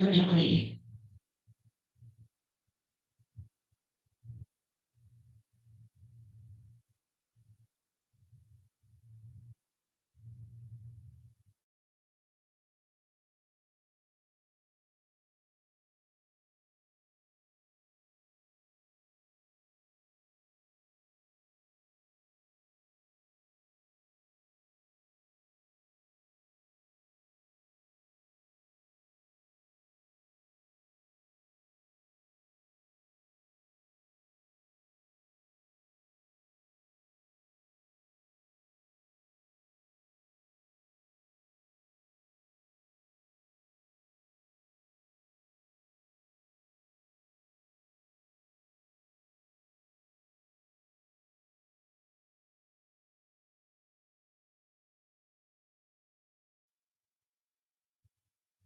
Deus abençoe.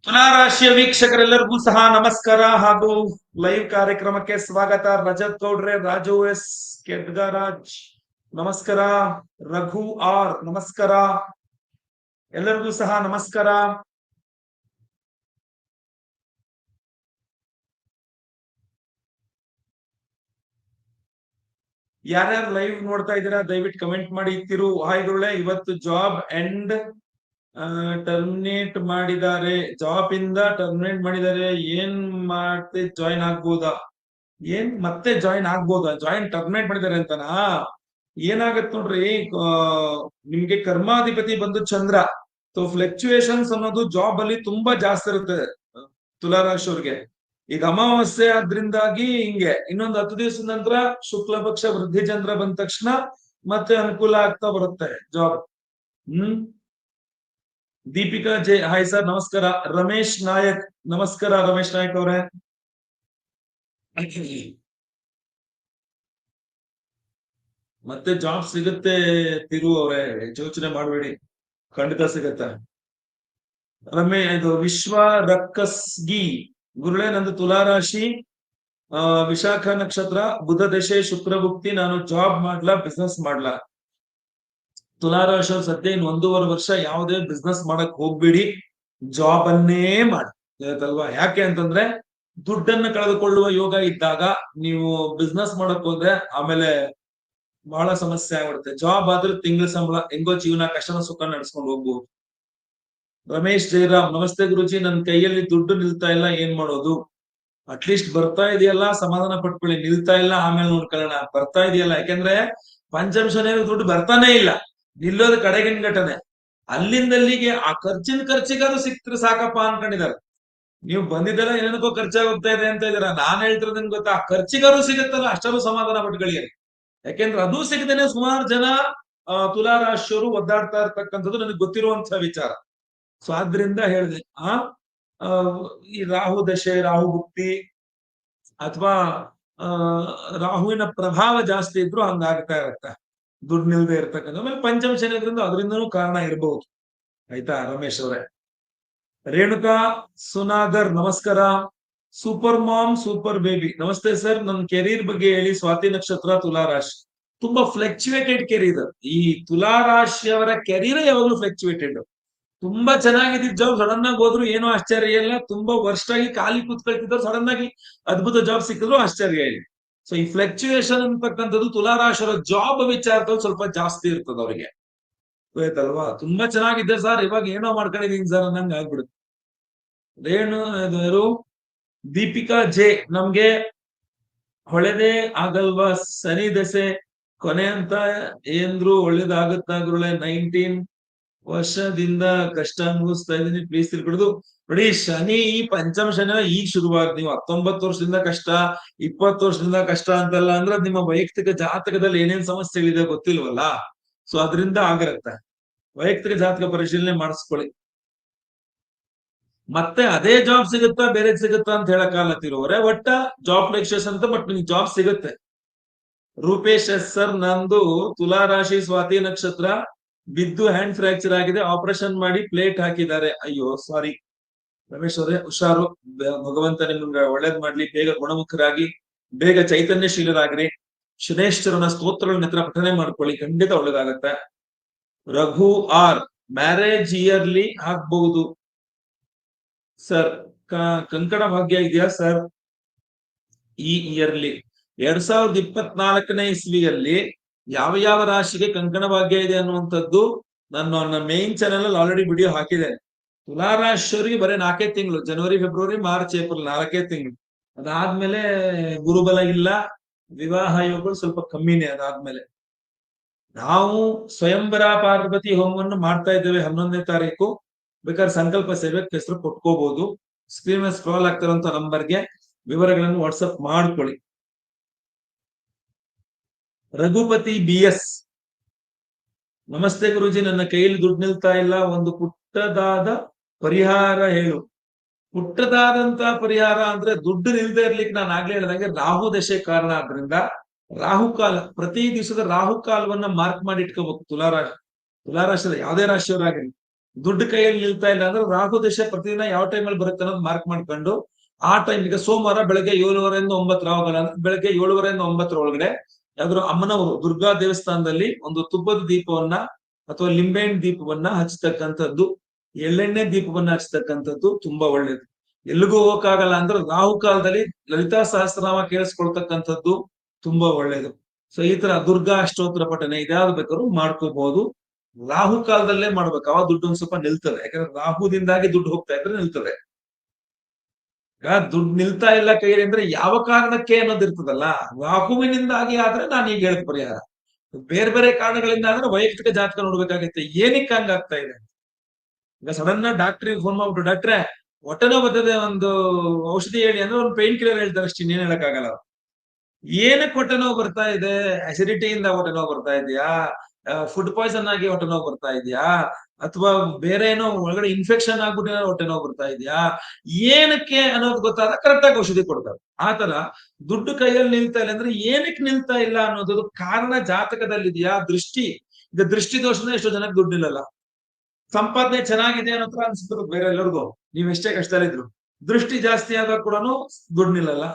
ತುಲಾರಾಶಿಯ ವೀಕ್ಷಕರೆಲ್ಲರಿಗೂ ಸಹ ನಮಸ್ಕಾರ ಹಾಗೂ ಲೈವ್ ಕಾರ್ಯಕ್ರಮಕ್ಕೆ ಸ್ವಾಗತ. ರಜತ್ ಗೌಡ್ರೆ, ರಾಜು ಎಸ್ ಕೆಡ್ಗರಾಜ್ ನಮಸ್ಕಾರ. ರಘು ಆರ್, ನಮಸ್ಕಾರ. ಎಲ್ಲರಿಗೂ ಸಹ ನಮಸ್ಕಾರ. ಯಾರ್ಯಾರು ಲೈವ್ ನೋಡ್ತಾ ಇದ್ದೀರಾ, ದಯವಿಟ್ಟು ಕಮೆಂಟ್ ಮಾಡಿ. ಇತ್ತಿರು ಹಾಯ್ಗುರುಳೆ ಇವತ್ತು ಜಾಬ್ ಎಂಡ್ ಟರ್ಮಿನೇಟ್ ಮಾಡಿದ್ದಾರೆ. ಜಾಬ್ ಇಂದ ಟರ್ಮಿನೇಟ್ ಮಾಡಿದ್ದಾರೆ. ಏನ್ ಮಾಡ್ತೆ ಜಾಯಿನ್ ಆಗ್ಬೋದಾ? ಏನ್ ಮತ್ತೆ ಜಾಯಿನ್ ಆಗ್ಬೋದಾ? ಜಾಯಿನ್ ಟರ್ಮಿನೇಟ್ ಮಾಡಿದ್ದಾರೆ ಅಂತನಾ? ಏನಾಗತ್ ನೋಡ್ರಿ ಆ, ನಿಮ್ಗೆ ಕರ್ಮಾಧಿಪತಿ ಬಂದು ಚಂದ್ರ. ಸೊ ಫ್ಲಕ್ಚುಯೇಷನ್ಸ್ ಅನ್ನೋದು ಜಾಬ್ ಅಲ್ಲಿ ತುಂಬಾ ಜಾಸ್ತಿ ಇರುತ್ತೆ ತುಲಾರಾಶಿಯವ್ರಿಗೆ ಈಗ ಅಮಾವಾಸ್ಯೆ ಆದ್ರಿಂದಾಗಿ ಹಿಂಗೆ ಇನ್ನೊಂದು ಹತ್ತು ದಿವಸ ನಂತರ ಶುಕ್ಲ ಪಕ್ಷ ವೃದ್ಧಿ ಚಂದ್ರ ಬಂದ ತಕ್ಷಣ ಮತ್ತೆ ಅನುಕೂಲ ಆಗ್ತಾ ಬರುತ್ತೆ ಜಾಬ್ ಹ್ಮ್? ದೀಪಿಕಾ ಜೆ. ಹಾಯ್ ಸರ್ ನಮಸ್ಕಾರ. ರಮೇಶ್ ನಾಯಕ್, ನಮಸ್ಕಾರ ರಮೇಶ್ ನಾಯಕ್ ಅವರೇ. ಮತ್ತೆ ಜಾಬ್ ಸಿಗುತ್ತೆ ತಿರು ಅವರೇ. ಯೋಚನೆ ಮಾಡಬೇಡಿ. ಖಂಡಿತ ಸಿಗತ್ತೆ. ರಮೇ, ಇದು ವಿಶ್ವ ರಕ್ಕಸ್ಗಿ. ಗುರುಳೆ ನಂದು ತುಲಾರಾಶಿ. ವಿಶಾಖ ನಕ್ಷತ್ರ, ಬುಧ ದಶೆ, ಶುಕ್ರಭುಕ್ತಿ. ನಾನು ಜಾಬ್ ಮಾಡ್ಲಾ ಬಿಸ್ನೆಸ್ ಮಾಡ್ಲಾ? ತುಲಾರಾಶಿ ಸದ್ಯ ಇನ್ ಒಂದೂವರೆ ವರ್ಷ ಯಾವುದೇ ಬಿಸ್ನೆಸ್ ಮಾಡಕ್ ಹೋಗ್ಬೇಡಿ. ಜಾಬ್ ಅನ್ನೇ ಮಾಡಿ. ಯಾಕೆ ಅಂತಂದ್ರೆ ದುಡ್ಡನ್ನ ಕಳೆದುಕೊಳ್ಳುವ ಯೋಗ ಇದ್ದಾಗ ನೀವು ಬಿಸ್ನೆಸ್ ಮಾಡಕ್ ಹೋದ್ರೆ ಆಮೇಲೆ ಬಹಳ ಸಮಸ್ಯೆ ಆಗ್ಬಿಡುತ್ತೆ. ಜಾಬ್ ಆದ್ರೆ ತಿಂಗಳ ಸಂಬಳ, ಹೆಂಗೋ ಜೀವನ ಕಷ್ಟ ಸುಖ ನಡ್ಸ್ಕೊಂಡು ಹೋಗ್ಬಹುದು ರಮೇಶ್ ಜಯರಾಮ್ ನಮಸ್ತೆ ಗುರುಜಿ. ನನ್ನ ಕೈಯಲ್ಲಿ ದುಡ್ಡು ನಿಲ್ತಾ ಇಲ್ಲ, ಏನ್ ಮಾಡೋದು? ಅಟ್ಲೀಸ್ಟ್ ಬರ್ತಾ ಇದೆಯಲ್ಲ, ಸಮಾಧಾನ ಪಟ್ಕೊಳ್ಳಿ. ನಿಲ್ತಾ ಇಲ್ಲ, ಆಮೇಲೆ ನೋಡ್ಕೊಳ್ಳೋಣ. ಬರ್ತಾ ಇದೆಯಲ್ಲ? ಯಾಕೆಂದ್ರೆ ಪಂಚಮ ದುಡ್ಡು ಬರ್ತಾನೆ ಇಲ್ಲ. ನಿಲ್ಲೋದು ಕಡೆಗಿನ ಘಟನೆ. ಅಲ್ಲಿಂದಲ್ಲಿಗೆ ಆ ಖರ್ಚಿನ ಖರ್ಚಿಗಾದ್ರೂ ಸಿಕ್ತರೆ ಸಾಕಪ್ಪ ಅನ್ಕೊಂಡಿದ್ದಾರೆ. ನೀವು ಬಂದಿದ್ದೆಲ್ಲ ಏನೇನಕ್ಕೋ ಖರ್ಚಾಗಿ ಇದೆ ಅಂತ ನಾನ್ ಹೇಳ್ತಿರೋದ್ ನಿಮ್ಗೆ ಗೊತ್ತಾ? ಆ ಖರ್ಚಿಗಾರು ಸಿಗುತ್ತಲ್ಲ ಅಷ್ಟರೂ ಸಮಾಧಾನ ಪಟ್ಕೊಳ್ಳಿ ಯಾಕೆಂದ್ರೆ ಅದು ಸಿಗದೇನೆ ಸುಮಾರು ಜನ ತುಲಾ ರಾಶಿಯವರು ಒದ್ದಾಡ್ತಾ ಇರ್ತಕ್ಕಂಥದ್ದು ನನಗೆ ಗೊತ್ತಿರುವಂತಹ ವಿಚಾರ. ಸೊ ಆದ್ರಿಂದ ಹೇಳಿದೆ, ಆ ಈ ರಾಹು ದಶೆ, ರಾಹು ಗುಪ್ತಿ ಅಥವಾ ರಾಹುವಿನ ಪ್ರಭಾವ ಜಾಸ್ತಿ ಇದ್ರೂ ಹಂಗಾಗ್ತಾ ಇರುತ್ತೆ. ದುಡ್ಡು ನಿಲ್ದೇ ಇರ್ತಕ್ಕಂಥ, ಆಮೇಲೆ ಪಂಚಮ ಶನಿ ಅದರಿಂದನೂ ಕಾರಣ ಇರಬಹುದು ಆಯ್ತಾ ರಮೇಶ್ ಅವರೇ? ರೇಣುಕಾ ಸುನಾಗರ್ ನಮಸ್ಕಾರ. Super mom, super baby. ನಮಸ್ತೆ ಸರ್ ನನ್ನ ಕೆರಿಯರ್ ಬಗ್ಗೆ ಹೇಳಿ, ಸ್ವಾತಿ ನಕ್ಷತ್ರ ತುಲಾ ರಾಶಿ. ತುಂಬಾ ಫ್ಲೆಕ್ಚುವೇಟೆಡ್ ಕೆರಿಯರ್ ಈ ತುಲಾ ರಾಶಿಯವರ ಕೆರಿಯರ್ ಯಾವಾಗ್ಲೂ ಫ್ಲೆಕ್ಚುವೇಟೆಡ್ ತುಂಬಾ ಚೆನ್ನಾಗಿದ್ದ ಜಾಬ್ ಸಡನ್ ಆಗಿ ಹೋದ್ರು ಏನೂ ಆಶ್ಚರ್ಯ ಇಲ್ಲ. ತುಂಬಾ ವರ್ಷ ಆಗಿ ಖಾಲಿ ಕೂತ್ಕೊಳ್ತಿದ್ರು ಸಡನ್ ಆಗಿ ಅದ್ಭುತ ಜಾಬ್ ಸಿಕ್ಕಿದ್ರು ಆಶ್ಚರ್ಯ ಇಲ್ಲ. ಸೊ ಈ ಫ್ಲಕ್ಚುಯೇಷನ್ ಅಂತಕ್ಕಂಥದ್ದು ತುಲಾರಾಶರ ಜಾಬ್ ವಿಚಾರದಲ್ಲಿ ಸ್ವಲ್ಪ ಜಾಸ್ತಿ ಇರ್ತದ ಅವರಿಗೆ. ಗೊತ್ತಾಯ್ತಲ್ವಾ? ತುಂಬಾ ಚೆನ್ನಾಗಿದೆ ಸರ್ ಇವಾಗ ಏನೋ ಮಾಡ್ಕೊಂಡಿದೀನಿ ಸರ್ ಅನ್ನಂಗ ಆಗ್ಬಿಡುತ್ತೆ. ರೇಣು ದೀಪಿಕಾ ಜೆ. ನಮ್ಗೆ ಹೊಳೆದೇ ಆಗಲ್ವಾ? ಸನಿ ದೆಸೆ. ಕೊನೆ ಅಂತ ಏನ್ರು ಒಳ್ಳೇದಾಗುತ್ತಾಗ್ರೂಳೆ ನೈನ್ಟೀನ್ ವರ್ಷದಿಂದ ಕಷ್ಟ ಅನುಭವಿಸ್ತಾ ಇದೀನಿ ಪ್ಲೀಸ್ ತಿಳ್ಕೊಡುದು. ನೋಡಿ, ಶನಿ ಈ ಪಂಚಮ ಶನಿ ಈಗ ಶುರುವಾಗ, ನೀವು ಹತ್ತೊಂಬತ್ತು ವರ್ಷದಿಂದ ಕಷ್ಟ, ಇಪ್ಪತ್ತು ವರ್ಷದಿಂದ ಕಷ್ಟ ಅಂತಲ್ಲ ಅಂದ್ರೆ ನಿಮ್ಮ ವೈಯಕ್ತಿಕ ಜಾತಕದಲ್ಲಿ ಏನೇನ್ ಸಮಸ್ಯೆಗಳಿದೆ ಗೊತ್ತಿಲ್ವಲ್ಲ? ಸೊ ಅದರಿಂದ ಆಗಿರುತ್ತೆ. ವೈಯಕ್ತಿಕ ಜಾತಕ ಪರಿಶೀಲನೆ ಮಾಡಿಸ್ಕೊಳ್ಳಿ. ಮತ್ತೆ ಅದೇ ಜಾಬ್ ಸಿಗುತ್ತಾ ಬೇರೆ ಸಿಗುತ್ತಾ ಅಂತ ಹೇಳಕ್ಕಾಗತ್ತಿರೋರೆ ಒಟ್ಟ ಜಾಬ್ ಲೆಕ್ಷಸ್ ಅಂತ ಬಟ್ ನಿಮ್ಗೆ ಜಾಬ್ ಸಿಗುತ್ತೆ. ರೂಪೇಶ್ ಸರ್, ನಂದು ತುಲಾ ರಾಶಿ ಸ್ವಾತಿ ನಕ್ಷತ್ರ ಬಿದ್ದು ಹ್ಯಾಂಡ್ ಫ್ರಾಕ್ಚರ್ ಆಗಿದೆ ಆಪರೇಷನ್ ಮಾಡಿ ಪ್ಲೇಟ್ ಹಾಕಿದ್ದಾರೆ. ಅಯ್ಯೋ ಸಾರಿ ರಮೇಶ್ ಅವರೇ ಹುಷಾರು ಭಗವಂತ ನಿಮ್ಗೆ ಒಳ್ಳೇದ್ ಮಾಡ್ಲಿ. ಬೇಗ ಗುಣಮುಖರಾಗಿ, ಬೇಗ ಚೈತನ್ಯಶೀಲರಾಗ್ರಿ. ಶನೇಶ್ವರನ ಸ್ತೋತ್ರಗಳನ್ನ ಹತ್ರ ಪಠನೆ ಮಾಡ್ಕೊಳ್ಳಿ. ಖಂಡಿತ ಒಳ್ಳೇದಾಗತ್ತೆ. ರಘು ಆರ್, ಮ್ಯಾರೇಜ್ ಇಯರ್ಲಿ ಆಗ್ಬಹುದು. ಸರ್ ಕಂಕಣ ಭಾಗ್ಯ ಇದೆಯಾ ಸರ್? ಈ ಇಯರ್ಲಿ. ಎರಡ್ ಸಾವಿರದ ಇಪ್ಪತ್ನಾಲ್ಕನೇ ಇಸ್ವಿಯಲ್ಲಿ ಯಾವ ಯಾವ ರಾಶಿಗೆ ಕಂಕಣ ಭಾಗ್ಯ ಇದೆ ಅನ್ನುವಂಥದ್ದು ನಾನು ನನ್ನ ಮೇನ್ ಚಾನೆಲ್ ಅಲ್ಲಿ ಆಲ್ರೆಡಿ ವಿಡಿಯೋ ಹಾಕಿದ್ದೇನೆ. ತುಲಾ ರಾಶಿಯವರಿಗೆ ಬರೀ ನಾಲ್ಕೇ ತಿಂಗಳು, ಜನವರಿ, ಫೆಬ್ರವರಿ, ಮಾರ್ಚ್, ಏಪ್ರಿಲ್ ನಾಲ್ಕೇ ತಿಂಗಳು. ಅದಾದ್ಮೇಲೆ ಗುರುಬಲ ಇಲ್ಲ, ವಿವಾಹ ಯೋಗಗಳು ಸ್ವಲ್ಪ ಕಮ್ಮಿನೇ ಅದಾದ್ಮೇಲೆ. ನಾವು ಸ್ವಯಂವರ ಪಾರ್ವತಿ ಹೋಮವನ್ನು ಮಾಡ್ತಾ ಇದ್ದೇವೆ ಹನ್ನೊಂದನೇ ತಾರೀಕು. ಬೇಕಾದ್ರೆ ಸಂಕಲ್ಪ ಸೇವೆ ಹೆಸರು ಕೊಟ್ಕೋಬಹುದು ಸ್ಕ್ರೀನ್ ಮೇಲೆ ಸ್ಕ್ರಾಲ್ ಆಗ್ತಿರುವಂತ ನಂಬರ್ಗೆ ವಿವರಗಳನ್ನು ವಾಟ್ಸಪ್ ಮಾಡ್ಕೊಳ್ಳಿ. ರಘುಪತಿ ಬಿ ಎಸ್ ನಮಸ್ತೆ ಗುರುಜಿ, ನನ್ನ ಕೈಯಲ್ಲಿ ದುಡ್ಡು ನಿಲ್ತಾ ಇಲ್ಲ, ಒಂದು ಪುಟ್ಟದಾದ ಪರಿಹಾರ ಹೇಳು. ಪುಟ್ಟದಾದಂತ ಪರಿಹಾರ ಅಂದ್ರೆ ದುಡ್ಡು ನಿಲ್ದೇ ಇರ್ಲಿಕ್ಕೆ ನಾನು ಆಗ್ಲೇ ಹೇಳ್ದಂಗೆ ರಾಹು ದಶೆ ಕಾರಣ ಆದ್ರಿಂದ ರಾಹುಕಾಲ, ಪ್ರತಿ ದಿವಸದ ರಾಹುಕಾಲವನ್ನ ಮಾರ್ಕ್ ಮಾಡಿ ಇಟ್ಕೋಬೇಕು ತುಲಾರಾಶಿ. ತುಲಾರಾಶಿದ ಯಾವುದೇ ರಾಶಿಯವರಾಗಲಿ ದುಡ್ಡು ಕೈಯಲ್ಲಿ ನಿಲ್ತಾ ಇಲ್ಲ ಅಂದ್ರೆ ರಾಹು ದಶೆ ಪ್ರತಿದಿನ ಯಾವ ಟೈಮಲ್ಲಿ ಬರುತ್ತೆ ಅನ್ನೋದು ಮಾರ್ಕ್ ಮಾಡ್ಕೊಂಡು ಆ ಟೈಮ್ ಈಗ ಸೋಮವಾರ ಬೆಳಗ್ಗೆ ಏಳುವರೆಯಿಂದ ಒಂಬತ್ತರ ಅಂದ್ರೆ ಬೆಳಗ್ಗೆ ಏಳುವರೆಯಿಂದ ಒಂಬತ್ತರ ಒಳಗಡೆ ಯಾವ್ದಾದ್ರು ಅಮ್ಮನವರು ದುರ್ಗಾ ದೇವಸ್ಥಾನದಲ್ಲಿ ಒಂದು ತುಪ್ಪದ ದೀಪವನ್ನ ಅಥವಾ ಲಿಂಬೆಹಣ್ಣು ದೀಪವನ್ನ ಹಚ್ಚತಕ್ಕಂಥದ್ದು ಎಳ್ಳೆಣ್ಣೆ ದೀಪವನ್ನ ಹಚ್ಚತಕ್ಕಂಥದ್ದು ತುಂಬಾ ಒಳ್ಳೇದು. ಎಲ್ಲಿಗೂ ಹೋಗಕ್ಕಾಗಲ್ಲ ಅಂದ್ರೆ ರಾಹು ಕಾಲದಲ್ಲಿ ಲಲಿತಾ ಸಹಸ್ರನಾಮ ಕೇಳಿಸ್ಕೊಳ್ತಕ್ಕಂಥದ್ದು ತುಂಬಾ ಒಳ್ಳೇದು. ಸೊ ಈ ತರ ದುರ್ಗಾ ಅಷ್ಟೋತ್ತರ ಪಠನೆ ಇದ್ಯಾವ್ದು ಬೇಕಾದ್ರೂ ಮಾಡ್ಕೋಬಹುದು. ರಾಹು ಕಾಲದಲ್ಲೇ ಮಾಡ್ಬೇಕು. ಅವಾಗ ದುಡ್ಡು ಒಂದ್ ಸ್ವಲ್ಪ ನಿಲ್ತದೆ. ಯಾಕಂದ್ರೆ ರಾಹುದಿಂದಾಗಿ ದುಡ್ಡು ಹೋಗ್ತಾ ಇದ್ರೆ ನಿಲ್ತದೆ. ದುಡ್ಡು ನಿಲ್ತಾ ಇಲ್ಲ ಕೈಯಲ್ಲಿ ಅಂದ್ರೆ ಯಾವ ಕಾರಣಕ್ಕೆ ಅನ್ನೋದಿರ್ತದಲ್ಲ ರಾಹುವಿನಿಂದಾಗಿ ಆದ್ರೆ ನಾನು ಈಗ ಹೇಳಕ್ ಪರಿಹಾರ. ಬೇರೆ ಬೇರೆ ಕಾರಣಗಳಿಂದ ಆದ್ರೆ ವೈಯಕ್ತಿಕ ಜಾತಕ ನೋಡ್ಬೇಕಾಗತ್ತೆ. ಏನಕ್ಕೆ ಹಂಗಾಗ್ತಾ ಇದೆ? ಈಗ ಸಡನ್ ಡಾಕ್ಟ್ರಿಗೆ ಫೋನ್ ಮಾಡ್ಬಿಟ್ಟು ಡಾಕ್ಟ್ರೆ ಹೊಟ್ಟೆನೋ ಬರ್ತದೆ, ಒಂದು ಔಷಧಿ ಹೇಳಿ ಅಂದ್ರೆ ಒಂದು ಪೇನ್ ಕಿಲ್ಲರ್ ಹೇಳ್ತಾರೆ ಅಷ್ಟು, ಇನ್ನೇನ್ ಹೇಳಕ್ಕಾಗಲ್ಲ ಆಗಲ್ಲ ಏನಕ್ಕೆ ಹೊಟ್ಟೆ ನೋವು ಬರ್ತಾ ಇದೆ? ಅಸಿಡಿಟಿಯಿಂದ ಹೊಟ್ಟೆ ನೋವು ಬರ್ತಾ ಇದೆಯಾ? ಫುಡ್ ಪಾಯ್ಸನ್ ಆಗಿ ಹೊಟ್ಟೆ ಬರ್ತಾ ಇದೆಯಾ? ಅಥವಾ ಬೇರೆ ಏನೋ ಒಳಗಡೆ ಇನ್ಫೆಕ್ಷನ್ ಆಗ್ಬಿಟ್ಟು ಹೊಟ್ಟೆ ಬರ್ತಾ ಇದೆಯಾ? ಏನಕ್ಕೆ ಅನ್ನೋದು ಗೊತ್ತಾದ ಕರೆಕ್ಟ್ ಆಗಿ ಔಷಧಿ ಕೊಡ್ತಾರೆ. ಆತರ ದುಡ್ಡು ಕೈಯಲ್ಲಿ ನಿಲ್ತಾ ಇಲ್ಲ ಅಂದ್ರೆ ಏನಕ್ಕೆ ನಿಲ್ತಾ ಇಲ್ಲ ಅನ್ನೋದು ಕಾರಣ ಜಾತಕದಲ್ಲಿದೆಯಾ? ದೃಷ್ಟಿ. ಈಗ ದೃಷ್ಟಿ ದೋಷದಿಂದ ಎಷ್ಟೋ ಜನಕ್ಕೆ ದುಡ್ಡು ನಿಲ್ಲಲ್ಲ ಸಂಪಾದನೆ ಚೆನ್ನಾಗಿದೆ ಅನ್ನೋ ಹತ್ರ ಅನ್ಸುತ್ತೆ ಬೇರೆ ಎಲ್ಲರಿಗೂ. ನೀವ್ ಎಷ್ಟೇ ಕಷ್ಟದಲ್ಲಿದ್ರು ದೃಷ್ಟಿ ಜಾಸ್ತಿ ಆದಾಗ ಕೂಡ ದುಡ್ಡು ನಿಲ್ಲಲ್ಲ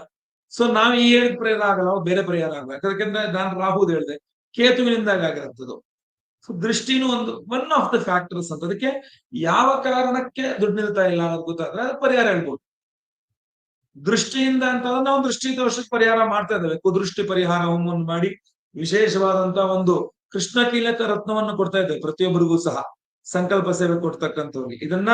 ಸೊ ನಾವ್ ಈ ಹೇಳಿದ ಪರಿಹಾರ ಆಗಲ್ಲ ಬೇರೆ ಪರಿಹಾರ ಆಗಲ್ಲ. ಯಾಕಂದ್ರೆ ನಾನು ರಾಹುದ್ ಹೇಳ್ದೆ. ಕೇತುವಿನಿಂದಾಗ ಆಗಿರುತ್ತದು. ಸೊ ದೃಷ್ಟಿನೂ ಒಂದು ಒನ್ ಆಫ್ ದ ಫ್ಯಾಕ್ಟರ್ಸ್ ಅಂತ. ಅದಕ್ಕೆ ಯಾವ ಕಾರಣಕ್ಕೆ ದುಡ್ಡು ನಿಲ್ತಾ ಇಲ್ಲ ಅನ್ನೋದು ಗೊತ್ತಾದ್ರೆ ಅದು ಪರಿಹಾರ ಹೇಳ್ಬೋದು. ದೃಷ್ಟಿಯಿಂದ ಅಂತ ನಾವು ದೃಷ್ಟಿ ದೋಷಕ್ಕೆ ಪರಿಹಾರ ಮಾಡ್ತಾ ಇದ್ದೇವೆ. ಕುದೃಷ್ಟಿ ಪರಿಹಾರ ಮಾಡಿ ವಿಶೇಷವಾದಂತ ಒಂದು ಕೃಷ್ಣ ಕೀಲಕ ರತ್ನವನ್ನು ಕೊಡ್ತಾ ಇದ್ದೇವೆ ಪ್ರತಿಯೊಬ್ಬರಿಗೂ ಸಹ. ಸಂಕಲ್ಪ ಸೇವೆ ಕೊಡ್ತಕ್ಕಂಥವ್ರಿಗೆ. ಇದನ್ನ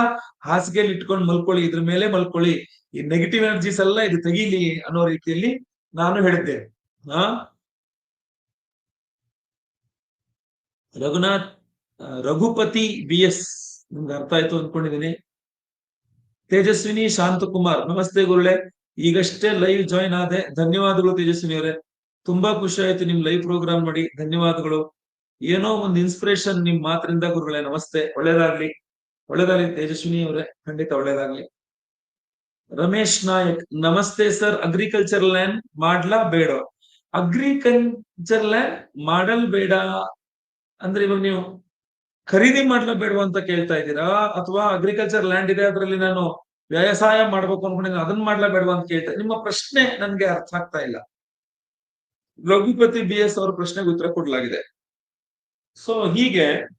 ಹಾಸಿಗೆಯಲ್ಲಿ ಇಟ್ಕೊಂಡು ಮಲ್ಕೊಳ್ಳಿ, ಇದ್ರ ಮೇಲೆ ಮಲ್ಕೊಳ್ಳಿ. ಈ ನೆಗೆಟಿವ್ ಎನರ್ಜೀಸ್ ಎಲ್ಲ ಇದು ತೆಗೀಲಿ ಅನ್ನೋ ರೀತಿಯಲ್ಲಿ ನಾನು ಹೇಳಿದ್ದೇನೆ ಹಾ? ರಘುನಾಥ್ ರಘುಪತಿ ಬಿ ಎಸ್ ನಿಮ್ಗೆ ಅರ್ಥ ಆಯ್ತು ಅನ್ಕೊಂಡಿದ್ದೀನಿ ತೇಜಸ್ವಿನಿ ಶಾಂತಕುಮಾರ್. ನಮಸ್ತೆ ಗುರುಳೆ ಈಗಷ್ಟೇ ಲೈವ್ ಜಾಯಿನ್ ಆದೆ. ಧನ್ಯವಾದಗಳು ತೇಜಸ್ವಿನಿ ಅವರೇ ತುಂಬಾ ಖುಷಿ ಆಯ್ತು ನಿಮ್ ಲೈವ್ ಪ್ರೋಗ್ರಾಮ್ ಮಾಡಿ ಧನ್ಯವಾದಗಳು. ಏನೋ ಒಂದು ಇನ್ಸ್ಪಿರೇಷನ್ ನಿಮ್ ಮಾತ್ರಿಂದ ಗುರುಗಳೇ, ನಮಸ್ತೆ. ಒಳ್ಳೇದಾಗ್ಲಿ. ಒಳ್ಳೇದಾಗ್ಲಿ ತೇಜಸ್ವಿನಿ ಅವರೇ. ಖಂಡಿತ ಒಳ್ಳೇದಾಗ್ಲಿ. ರಮೇಶ್ ನಾಯಕ್, ನಮಸ್ತೆ ಸರ್. ಅಗ್ರಿಕಲ್ಚರ್ ಲ್ಯಾಂಡ್ ಮಾಡ್ಲಾ ಬೇಡ? ಅಗ್ರಿಕಲ್ಚರ್ ಲ್ಯಾಂಡ್ ಮಾಡಲ್ ಬೇಡ? ಅಂದ್ರೆ ಇವಾಗ ನೀವು ಖರೀದಿ ಮಾಡ್ಲಾ ಬೇಡವಾ ಅಂತ ಕೇಳ್ತಾ ಇದ್ದೀರಾ? ಅಥವಾ ಅಗ್ರಿಕಲ್ಚರ್ ಲ್ಯಾಂಡ್ ಇದೆ, ಅದರಲ್ಲಿ ನಾನು ವ್ಯವಸಾಯ ಮಾಡ್ಬೇಕು ಅನ್ಕೊಂಡಿದ್ದೀನಿ ಅದನ್ನ ಮಾಡ್ಲಾ ಬೇಡ ಅಂತ ಕೇಳ್ತಾ ನಿಮ್ಮ ಪ್ರಶ್ನೆ ನನ್ಗೆ ಅರ್ಥ ಆಗ್ತಾ ಇಲ್ಲ. ರಘುಪತಿ ಬಿ ಎಸ್ ಅವರ ಪ್ರಶ್ನೆಗೆ ಉತ್ತರ ಕೊಡ್ಲಾಗಿದೆ. ಸೊ ಹೀಗೆ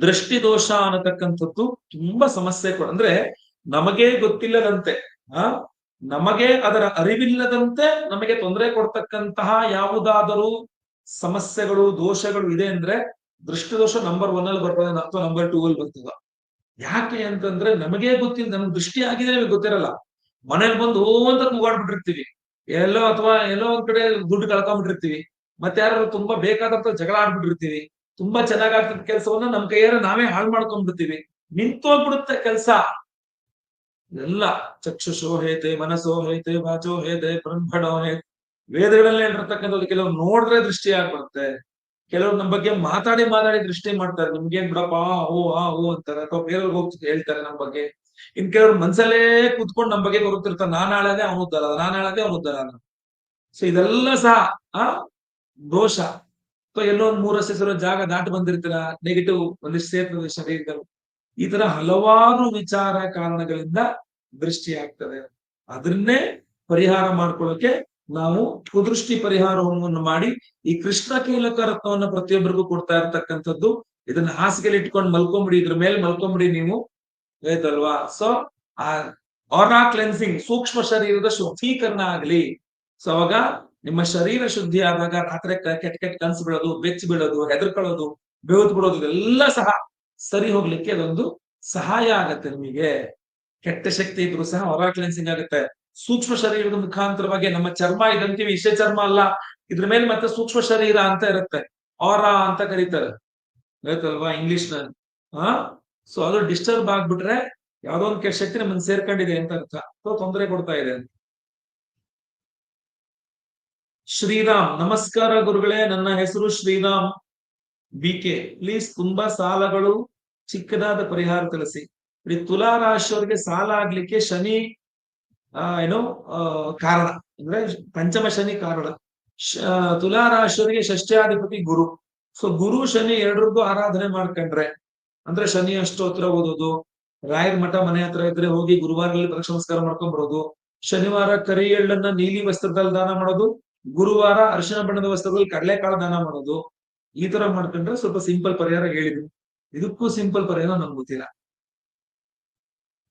ದೃಷ್ಟಿ ದೋಷ ಅನ್ನತಕ್ಕಂಥದ್ದು ತುಂಬಾ ಸಮಸ್ಯೆ ಕೊಡ. ಅಂದ್ರೆ ನಮಗೆ ಗೊತ್ತಿಲ್ಲದಂತೆ, ಆ, ನಮಗೆ ಅದರ ಅರಿವಿಲ್ಲದಂತೆ ನಮಗೆ ತೊಂದರೆ ಕೊಡ್ತಕ್ಕಂತಹ ಯಾವುದಾದರೂ ಸಮಸ್ಯೆಗಳು, ದೋಷಗಳು ಇದೆ ಅಂದ್ರೆ ದೃಷ್ಟಿ ದೋಷ ನಂಬರ್ ಒನ್ ಅಲ್ಲಿ ಬರ್ತದೆ ಅಥವಾ ನಂಬರ್ ಟೂ ಅಲ್ಲಿ ಬರ್ತದ. ಯಾಕೆ ಅಂತಂದ್ರೆ ನಮಗೆ ಗೊತ್ತಿಲ್ಲ, ನಮ್ಗೆ ದೃಷ್ಟಿ ಆಗಿದೆ ನಮಗೆ ಗೊತ್ತಿರಲ್ಲ. ಮನೇಲಿ ಬಂದು ಅಂತ ಕೂಗಾಡ್ಬಿಟ್ಟಿರ್ತೀವಿ. ಎಲ್ಲೋ ಅಥವಾ ಎಲ್ಲೋ ಒಂದ್ ಕಡೆ ದುಡ್ಡು ಕಳ್ಕೊಂಡ್ಬಿಟ್ಟಿರ್ತೀವಿ. ಮತ್ತೆ ಯಾರು ತುಂಬಾ ಬೇಕಾದಂತ ಜಗಳ ಆಡ್ಬಿಟ್ಟಿರ್ತೀವಿ ತುಂಬಾ ಚೆನ್ನಾಗಾಗ್ತಿದ್ದ ಕೆಲಸವನ್ನ ನಮ್ ಕೈಯಾರ ನಾವೇ ಹಾಳು ಮಾಡ್ಕೊಂಡ್ಬಿಡ್ತೀವಿ ನಿಂತೋಗ್ಬಿಡುತ್ತೆ ಕೆಲಸ. ಎಲ್ಲ ಚಕ್ಷುಷೋ ಹೇತೆ ಮನಸ್ಸೋ ಹೇತೆ ವಾಚೋ ಹೇತೆ ಬ್ರಹ್ಮಣೋ ಹೇ ವೇದಗಳಲ್ಲಿ ಹೇಳಿರ್ತಕ್ಕಂಥದ್ದು ಕೆಲವು ನೋಡಿದ್ರೆ ದೃಷ್ಟಿ ಆಗ್ಬಿಡುತ್ತೆ ಕೆಲವ್ರು ನಮ್ಮ ಬಗ್ಗೆ ಮಾತಾಡಿ ಮಾತಾಡಿ ದೃಷ್ಟಿ ಮಾಡ್ತಾರೆ ನಿಮ್ಗೇನ್ ಬಿಡಪ್ಪ ಆ, ಓ ಆ ಓ ಅಂತಾರೆ ಅಥವಾ ಬೇರೆಯವ್ರಿಗೆ ಹೋಗಿ ಹೇಳ್ತಾರೆ ನಮ್ಮ ಬಗ್ಗೆ. ಇನ್ ಕೆಲವ್ರು ಮನ್ಸಲ್ಲೇ ಕೂತ್ಕೊಂಡು ನಮ್ಮ ಬಗ್ಗೆ ಗೊತ್ತಿರ್ತಾರೆ ನಾನ್ ಆಳದೆ ಅವನು ಉದ್ದಾರ ನಾನ್ ಆಳದೆ ಅವನು ಉದ್ದಾರ ಸೊ ಇದೆಲ್ಲ ಸಹ ಆ ದೋಷ. ಅಥವಾ ಎಲ್ಲೋ ಒಂದ್ ಮೂರ ಹೆಸರು ಜಾಗ ದಾಟಿ ಬಂದಿರ್ತೀರ? ನೆಗೆಟಿವ್ ಒಂದಿಷ್ಟು ಸೇರ್ತದೆ ಶರೀರದಲ್ಲಿ ಈ ತರ ಹಲವಾರು ವಿಚಾರ ಕಾರಣಗಳಿಂದ ದೃಷ್ಟಿ ಆಗ್ತದೆ. ಅದನ್ನೇ ಪರಿಹಾರ ಮಾಡ್ಕೊಳ್ಳೋಕೆ ನಾವು ಕುದೃಷ್ಟಿ ಪರಿಹಾರವನ್ನು ಮಾಡಿ ಈ ಕೃಷ್ಣ ಕೀಲಕ ರತ್ನವನ್ನ ಪ್ರತಿಯೊಬ್ಬರಿಗೂ ಕೊಡ್ತಾ ಇರ್ತಕ್ಕಂಥದ್ದು, ಇದನ್ನ ಹಾಸಿಗೆಲಿ ಇಟ್ಕೊಂಡು ಮಲ್ಕೊಂಬಿಡಿ, ಇದ್ರ ಮೇಲೆ ಮಲ್ಕೊಂಬಿಡಿ ನೀವು. ಆಯ್ತಲ್ವಾ ಸೊ ಆ ಆರಾ ಕ್ಲೆನ್ಸಿಂಗ್ ಸೂಕ್ಷ್ಮ ಶರೀರದ ಶುದ್ಧೀಕರಣ ಆಗಲಿ. ಸೊ ಅವಾಗ ನಿಮ್ಮ ಶರೀರ ಶುದ್ಧಿ ಆದಾಗ ರಾತ್ರಿ ಕೆಟ್ಟ ಕೆಟ್ಟ ಕನ್ಸು ಬೀಳೋದು, ಬೆಚ್ಚ ಬೀಳೋದು, ಹೆದರ್ಕೊಳ್ಳೋದು ಬೆವತ್ ಬಿಡೋದು, ಇದೆಲ್ಲ ಸಹ ಸರಿ ಹೋಗ್ಲಿಕ್ಕೆ ಅದೊಂದು ಸಹಾಯ ಆಗತ್ತೆ ನಿಮಗೆ. ಕೆಟ್ಟ ಶಕ್ತಿ ಇದ್ರು ಸಹ ಹೊರ ಕ್ಲೆನ್ಸಿಂಗ್ ಆಗುತ್ತೆ. ಸೂಕ್ಷ್ಮ ಶರೀರದ ಮುಖಾಂತರವಾಗಿ ನಮ್ಮ ಚರ್ಮ ಇದಂತೀವಿ ಇಷ್ಟೇ ಚರ್ಮ ಅಲ್ಲ, ಇದ್ರ ಮೇಲೆ ಮತ್ತೆ ಸೂಕ್ಷ್ಮ ಶರೀರ ಅಂತ ಇರುತ್ತೆ. ಆರ ಅಂತ ಕರೀತಾರೆ. ಗೊತ್ತಲ್ವಾ ಇಂಗ್ಲಿಷ್ನ ಸೊ ಅದು ಡಿಸ್ಟರ್ಬ್ ಆಗ್ಬಿಟ್ರೆ ಯಾವ್ದೋ ಒಂದು ಕೆಟ್ಟ ಶಕ್ತಿ ನಮ್ಮನ್ನ ಸೇರ್ಕೊಂಡಿದೆ ಅಂತ ಅರ್ಥ. ತೊಂದರೆ ಕೊಡ್ತಾ ಇದೆ ಅಂತ. ಶ್ರೀರಾಮ್. ನಮಸ್ಕಾರ ಗುರುಗಳೇ, ನನ್ನ ಹೆಸರು ಶ್ರೀರಾಮ್. ಬಿ ಕೆ ಪ್ಲೀಸ್ ತುಂಬಾ ಸಾಲಗಳು, ಚಿಕ್ಕದಾದ ಪರಿಹಾರ ತಿಳಿಸಿ. ತುಲಾ ರಾಶಿಯವರಿಗೆ ಸಾಲ ಆಗ್ಲಿಕ್ಕೆ ಶನಿ ಏನು ಕಾರಣ. ಅಂದ್ರೆ ಪಂಚಮ ಶನಿ ಕಾರಣ. ತುಲಾ ರಾಶಿಯವರಿಗೆ ಷಷ್ಠಾಧಿಪತಿ ಗುರು. ಸೊ ಗುರು, ಶನಿ ಎರಡರದ್ದು ಆರಾಧನೆ ಮಾಡ್ಕೊಂಡ್ರೆ, ಅಂದ್ರೆ ಶನಿ ಅಷ್ಟೋತ್ರ ಓದೋದು, ರಾಯರ್ ಮಠ ಮನೆ ಹತ್ರ ಇದ್ರೆ ಹೋಗಿ ಗುರುವಾರದಲ್ಲಿ ಪ್ರಕ್ಷಮಸ್ಕಾರ ನಮಸ್ಕಾರ ಮಾಡ್ಕೊಂಡ್ ಬರೋದು, ಶನಿವಾರ ಕರಿ ಎಳ್ಳನ್ನ ನೀಲಿ ವಸ್ತ್ರದಲ್ಲಿ ದಾನ ಮಾಡೋದು ಗುರುವಾರ ಅರ್ಶನ ಬಣ್ಣದ ವಸ್ತ್ರದಲ್ಲಿ ಕಡಲೆಕಾಳು ದಾನ ಮಾಡೋದು, ಈ ತರ ಮಾಡ್ಕೊಂಡ್ರೆ ಸ್ವಲ್ಪ ಸಿಂಪಲ್ ಪರಿಹಾರ ಹೇಳಿದ್ರು. ಇದಕ್ಕೂ ಸಿಂಪಲ್ ಪರಿಹಾರ ನಮ್ಗೆ ಗೊತ್ತಿಲ್ಲ.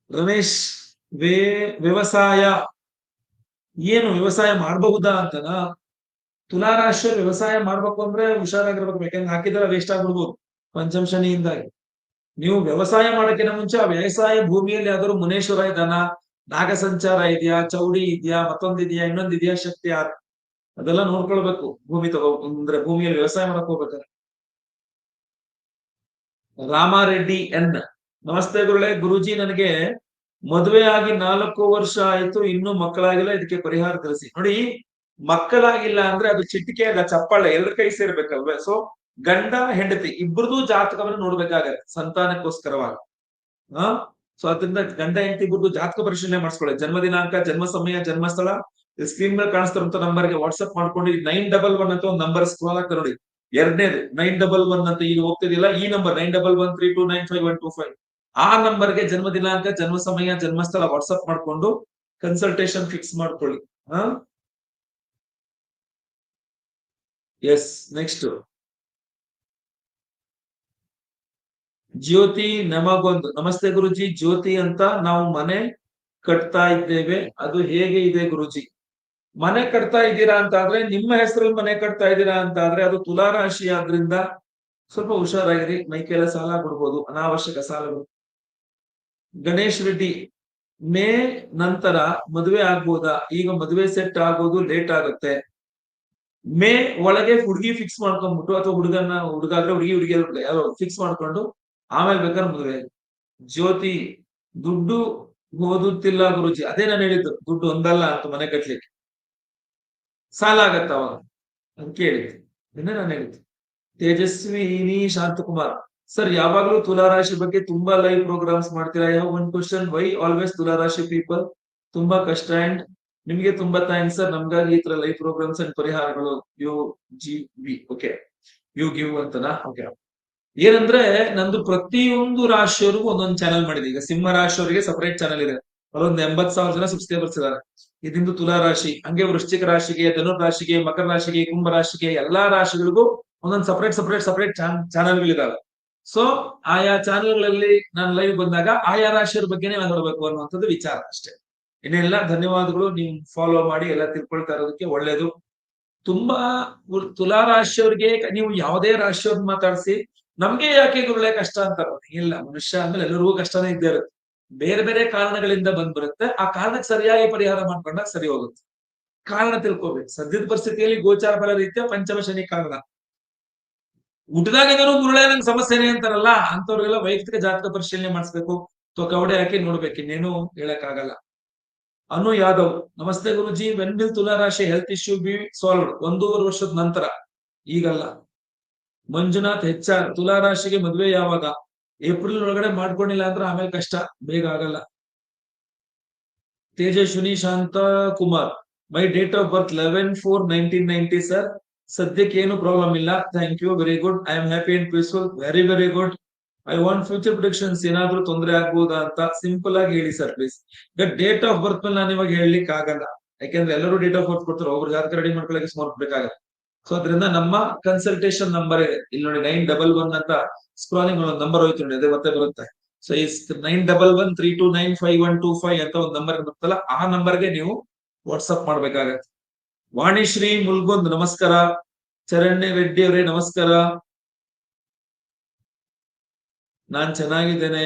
ರಮೇಶ್, ವೇ, ವ್ಯವಸಾಯ, ಏನು ವ್ಯವಸಾಯ ಮಾಡಬಹುದಾ ಅಂತನಾ? ತುಲಾರಾಶಿಯರು ವ್ಯವಸಾಯ ಮಾಡ್ಬೇಕು ಅಂದ್ರೆ ಹುಷಾರಾಗಿರ್ಬೇಕು, ಯಾಕಂದ್ರೆ ಹಾಕಿದ್ರೆ ವೇಸ್ಟ್ ಆಗ್ಬಿಡ್ಬೋದು, ಪಂಚಮಶನಿಯಿಂದಾಗಿ. ನೀವು ವ್ಯವಸಾಯ ಮಾಡೋಕ್ಕಿಂತ ಮುಂಚೆ ಆ ವ್ಯವಸಾಯ ಭೂಮಿಯಲ್ಲಿ ಯಾವ್ದಾದ್ರು ಮುನೇಶ್ವರ ಇದಾನ ನಾಗಸಂಚಾರ ಇದೆಯಾ? ಚೌಡಿ ಇದೆಯಾ? ಮತ್ತೊಂದಿದೆಯಾ? ಇನ್ನೊಂದಿದೆಯಾ? ಶಕ್ತಿ ಯಾರ ಅದೆಲ್ಲ ನೋಡ್ಕೊಳ್ಬೇಕು. ಭೂಮಿ ತಗೋ, ಅಂದ್ರೆ ಭೂಮಿಯಲ್ಲಿ ವ್ಯವಸಾಯ ಮಾಡಕ್ ಹೋಗ್ಬೇಕಾರೆ ರಾಮಾರೆಡ್ಡಿ ಎನ್. ನಮಸ್ತೆ ಗುರುಳೆ ಗುರುಜಿ ನನಗೆ ಮದುವೆ ಆಗಿ ನಾಲ್ಕು ವರ್ಷ ಆಯ್ತು, ಇನ್ನೂ ಮಕ್ಕಳಾಗಿಲ್ಲ, ಇದಕ್ಕೆ ಪರಿಹಾರ ತಿಳಿಸಿ. ನೋಡಿ, ಮಕ್ಕಳಾಗಿಲ್ಲ ಅಂದ್ರೆ ಅದು ಚಿಟಿಕೆ ಅದ ಚಪ್ಪಾಳೆ ಎಲ್ರ ಕೈ ಸೇರ್ಬೇಕಲ್ವೇ? ಸೊ ಗಂಡ, ಹೆಂಡತಿ ಇಬ್ಬರದು ಜಾತಕವನ್ನು ನೋಡ್ಬೇಕಾಗತ್ತೆ, ಸಂತಾನಕ್ಕೋಸ್ಕರವಾಗಿ. ಹಾ? ಸೊ ಅದರಿಂದ ಗಂಡ, ಹೆಂಡತಿ ಇಬ್ಬರದು ಜಾತಕ ಪರಿಶೀಲನೆ ಮಾಡಿಸ್ಕೊಳ್ಳಿ. ಜನ್ಮ ದಿನಾಂಕ ಜನ್ಮ ಸಮಯ ಜನ್ಮಸ್ಥಳ ಸ್ಕ್ರೀನ್ ಮೇಲೆ ನಂಬರ್ಗೆ ವಾಟ್ಸ್ಆಪ್ ಮಾಡ್ಕೊಂಡು ನೈನ್ ಡಬಲ್ ಒನ್ ಅಂತ ಒಂದು ನಂಬರ್ ಸ್ಕ್ರಾಲ್ ಆಗ್ತಾ ನೋಡಿ. ಎರಡನೇದು ನೈನ್ ಡಬಲ್ ಒನ್ ಅಂತ ಈಗ ಹೋಗ್ತಿದಿಲ್ಲ ಈ number nine double one three two nine five one two five ಆ ನಂಬರ್ಗೆ ಜನ್ಮ ದಿನಾಂಕ ಜನ್ಮ ಸಮಯ ಜನ್ಮಸ್ಥಳ ವಾಟ್ಸ್ಆಪ್ ಮಾಡ್ಕೊಂಡು ಕನ್ಸಲ್ಟೇಷನ್ ಫಿಕ್ಸ್ ಮಾಡ್ಕೊಳ್ಳಿ. ಎಸ್ ನೆಕ್ಸ್ಟ್ ಜ್ಯೋತಿ ನಮಗೊಂದು. ನಮಸ್ತೆ ಗುರುಜಿ, ಜ್ಯೋತಿ ಅಂತ ನಾವು ಮನೆ ಕಟ್ತಾ ಇದ್ದೇವೆ. ಅದು ಹೇಗೆ ಇದೆ ಗುರುಜಿ? ಮನೆ ಕಟ್ತಾ ಇದ್ದೀರಾ ಅಂತ ಆದ್ರೆ ನಿಮ್ಮ ಹೆಸರಲ್ಲಿ ಮನೆ ಕಟ್ತಾ ಇದ್ದೀರಾ ಅಂತ ಆದ್ರೆ ಅದು ತುಲಾರಾಶಿ ಆದ್ರಿಂದ ಸ್ವಲ್ಪ ಹುಷಾರಾಗಿರಿ ಮೈಕೆಲ್ಲ ಸಾಲ ಕೊಡ್ಬೋದು, ಅನಾವಶ್ಯಕ ಸಾಲಗಳು. ಗಣೇಶ್ ರೆಡ್ಡಿ, ಮೇ ನಂತರ ಮದುವೆ ಆಗ್ಬೋದಾ? ಈಗ ಮದುವೆ ಸೆಟ್ ಆಗೋದು ಲೇಟ್ ಆಗುತ್ತೆ. ಮೇ ಒಳಗೆ ಹುಡುಗಿ ಫಿಕ್ಸ್ ಮಾಡ್ಕೊಂಡ್ಬಿಟ್ಟು, ಅಥವಾ ಹುಡುಗನ ಹುಡುಗಾದ್ರೆ ಹುಡುಗಿ ಹುಡುಗಿ ಯಾರೋ ಫಿಕ್ಸ್ ಮಾಡ್ಕೊಂಡು, ಆಮೇಲೆ ಬೇಕಾದ್ರೆ ಮದುವೆ. ಜ್ಯೋತಿ, ದುಡ್ಡು ಓದುತ್ತಿಲ್ಲ ಗುರುಜಿ, ಅದೇ ನಾನು ಹೇಳಿದ್ದು, ದುಡ್ಡು ಒಂದಲ್ಲ ಅಂತ ಮನೆ ಕಟ್ಲಿಕ್ಕೆ. ಸಾಲ ಆಗತ್ತ ಅವಾಗ. ಅಂತ ಕೇಳಿತ್ತು ಇದನ್ನೇ ನಾನು ಹೇಳಿದ್ದೆ. ತೇಜಸ್ವಿನಿ ಶಾಂತಕುಮಾರ್. ಸರ್ ಯಾವಾಗ್ಲೂ ತುಲಾರಾಶಿ ಬಗ್ಗೆ ತುಂಬಾ ಲೈವ್ ಪ್ರೋಗ್ರಾಮ್ಸ್ ಮಾಡ್ತೀರಾ? ಯಾವ ಒನ್ ಕ್ವಶನ್ ವೈ ಆಲ್ವೇಸ್ ತುಲಾರಾಶಿ ಪೀಪಲ್ ತುಂಬಾ ಕಷ್ಟ ಅಂಡ್ ನಿಮ್ಗೆ ತುಂಬಾ ಥ್ಯಾಂಕ್ಸ್ ಸರ್ ನಮ್ಗಾಗಿ ಈ ತರ ಲೈವ್ ಪ್ರೋಗ್ರಾಮ್ಸ್ ಅಂಡ್ ಪರಿಹಾರಗಳು you give okay you give ಅಂತನಾ? ಓಕೆ ಏನಂದ್ರೆ ನಂದು ಪ್ರತಿಯೊಂದು ರಾಶಿಯವರಿಗೂ ಒಂದೊಂದು ಚಾನೆಲ್ ಮಾಡಿದೆ. ಈಗ ಸಿಂಹ ರಾಶಿಯವರಿಗೆ ಸಪರೇಟ್ ಚಾನೆಲ್ ಇದೆ. ಅಲ್ಲೊಂದು ಎಂಬತ್ ಸಾವಿರ ಜನ ಸಬ್ಸ್ಕ್ರೈಬರ್ಸ್ ಇದ್ದಾರೆ ಇದಿಂದು ತುಲಾ ರಾಶಿ, ಹಂಗೆ ವೃಶ್ಚಿಕ ರಾಶಿಗೆ ಧನುರ್ ರಾಶಿಗೆ, ಮಕರ ರಾಶಿಗೆ, ಕುಂಭ ರಾಶಿಗೆ ಎಲ್ಲಾ ರಾಶಿಗಳಿಗೂ ಒಂದೊಂದು ಸಪರೇಟ್ ಸಪರೇಟ್ ಸಪರೇಟ್ ಚಾನೆಲ್ಗಳಿದಾವೆ ಸೊ ಆಯಾ ಚಾನೆಲ್ಗಳಲ್ಲಿ ನಾನು ಲೈವ್ ಬಂದಾಗ ಆಯಾ ರಾಶಿಯವ್ರ ಬಗ್ಗೆನೇ ಮಾತಾಡ್ಬೇಕು ಅನ್ನುವಂಥದ್ದು ವಿಚಾರ ಅಷ್ಟೇ. ಇನ್ನೆಲ್ಲ ಧನ್ಯವಾದಗಳು, ನೀವು ಫಾಲೋ ಮಾಡಿ ಎಲ್ಲ ತಿಳ್ಕೊಳ್ತಾ ಇರೋದಕ್ಕೆ ಒಳ್ಳೇದು. ತುಂಬಾ ತುಲಾ ರಾಶಿಯವ್ರಿಗೆ ನೀವು ಯಾವುದೇ ರಾಶಿಯವ್ರನ್ನ ಮಾತಾಡಿಸಿ, ನಮ್ಗೆ ಯಾಕೆ ಗುರುಳೆ ಕಷ್ಟ ಅಂತಾರ ಇಲ್ಲ, ಮನುಷ್ಯ ಅಂದ್ರೆ ಎಲ್ಲರಿಗೂ ಕಷ್ಟನೇ ಇದ್ದೇ ಇರುತ್ತೆ. ಬೇರೆ ಬೇರೆ ಕಾರಣಗಳಿಂದ ಬಂದ್ ಬರುತ್ತೆ ಆ ಕಾರಣಕ್ಕೆ ಸರಿಯಾಗಿ ಪರಿಹಾರ ಮಾಡ್ಕೊಂಡಾಗ ಸರಿ ಹೋಗುತ್ತೆ. ಕಾರಣ ತಿಳ್ಕೋಬೇಕು. ಸದ್ಯದ ಪರಿಸ್ಥಿತಿಯಲ್ಲಿ ಗೋಚಾರ ಫಲ ರೀತಿಯ ಪಂಚಮ ಶನಿ ಕಾರಣ. ಏನಾದ್ರು ಗುರುಳೆ ನಂಗೆ ಸಮಸ್ಯೆನೇ ಅಂತಾರಲ್ಲ ಅಂತವ್ರಿಗೆಲ್ಲ ವೈಯಕ್ತಿಕ ಜಾತಕ ಪರಿಶೀಲನೆ ಮಾಡಿಸ್ಬೇಕು. ಅಥವಾ ಕವಡೆ ಹಾಕಿ ನೋಡ್ಬೇಕು. ಇನ್ನೇನು ಹೇಳಕ್ ಆಗಲ್ಲ ಅನು ಯಾದವ್, ನಮಸ್ತೆ ಗುರುಜಿ. ವೆನ್ ವಿಲ್ ತುಲಾ ರಾಶಿ ಹೆಲ್ತ್ ಇಶ್ಯೂ ಬಿ ಸಾಲ್ವ್ಡ್ ಒಂದೂವರೆ ವರ್ಷದ ನಂತರ. ಈಗಲ್ಲ. ಮಂಜುನಾಥ್ ಹೆಚ್ಚಾರ್ ತುಲಾ ರಾಶಿಗೆ ಮದುವೆ ಯಾವಾಗ? ಏಪ್ರಿಲ್ ಒಳಗಡೆ ಮಾಡ್ಕೊಂಡಿಲ್ಲ ಅಂದ್ರೆ ಆಮೇಲೆ ಕಷ್ಟ, ಬೇಗ ಆಗಲ್ಲ. Tejaswini, Shanta Kumar my date of birth eleven four nineteen ninety sir ಸದ್ಯಕ್ಕೆ ಏನು ಪ್ರಾಬ್ಲಮ್ ಇಲ್ಲ. Thank you very good I am happy and peaceful very very good I want future predictions ಏನಾದ್ರೂ ತೊಂದರೆ ಆಗ್ಬೋದಾ ಅಂತ ಸಿಂಪಲ್ ಆಗಿ ಹೇಳಿ sir please but date of birth ಮೇಲೆ ನಾನು ಇವಾಗ ಹೇಳಲಿಕ್ಕೆ ಆಗಲ್ಲ. ಯಾಕೆಂದ್ರೆ ಎಲ್ಲರೂ ಡೇಟ್ ಆಫ್ ಬರ್ತ್ ಕೊಡ್ತಾರೆ. ಒಬ್ರು ಜಾತಕ ರೆಡಿ ಮಾಡ್ಕೊಳ್ಳಕ್ಕೆ ಸುಮಾರು ಬೇಕಾಗಲ್ಲ ಸೊ ಅದರಿಂದ ನಮ್ಮ ಕನ್ಸಲ್ಟೇಷನ್ ನಂಬರ್ ಇಲ್ಲಿ ನೋಡಿ ನೈನ್ ಡಬಲ್ ಒನ್ ಅಂತ ಸ್ಕ್ರಾಲಿಂಗ್ ಒಂದು ನಂಬರ್ ಹೋಯ್ತು ನೋಡಿ, ಅದೇ ಮತ್ತೆ ಬರುತ್ತೆ. ಸೊ ಈ nine double one three two nine five one two five ಅಂತ ಒಂದು ನಂಬರ್ ಬರುತ್ತಲ್ಲ ಆ ನಂಬರ್ಗೆ ನೀವು ವಾಟ್ಸಪ್ ಮಾಡ್ಬೇಕಾಗತ್ತೆ. ವಾಣಿಶ್ರೀ ಮುಲ್ಗೊಂದ್, ನಮಸ್ಕಾರ. ಚರಣ್ಯ ರೆಡ್ಡಿ ಅವರೇ, ನಮಸ್ಕಾರ. ನಾನ್ ಚೆನ್ನಾಗಿದ್ದೇನೆ.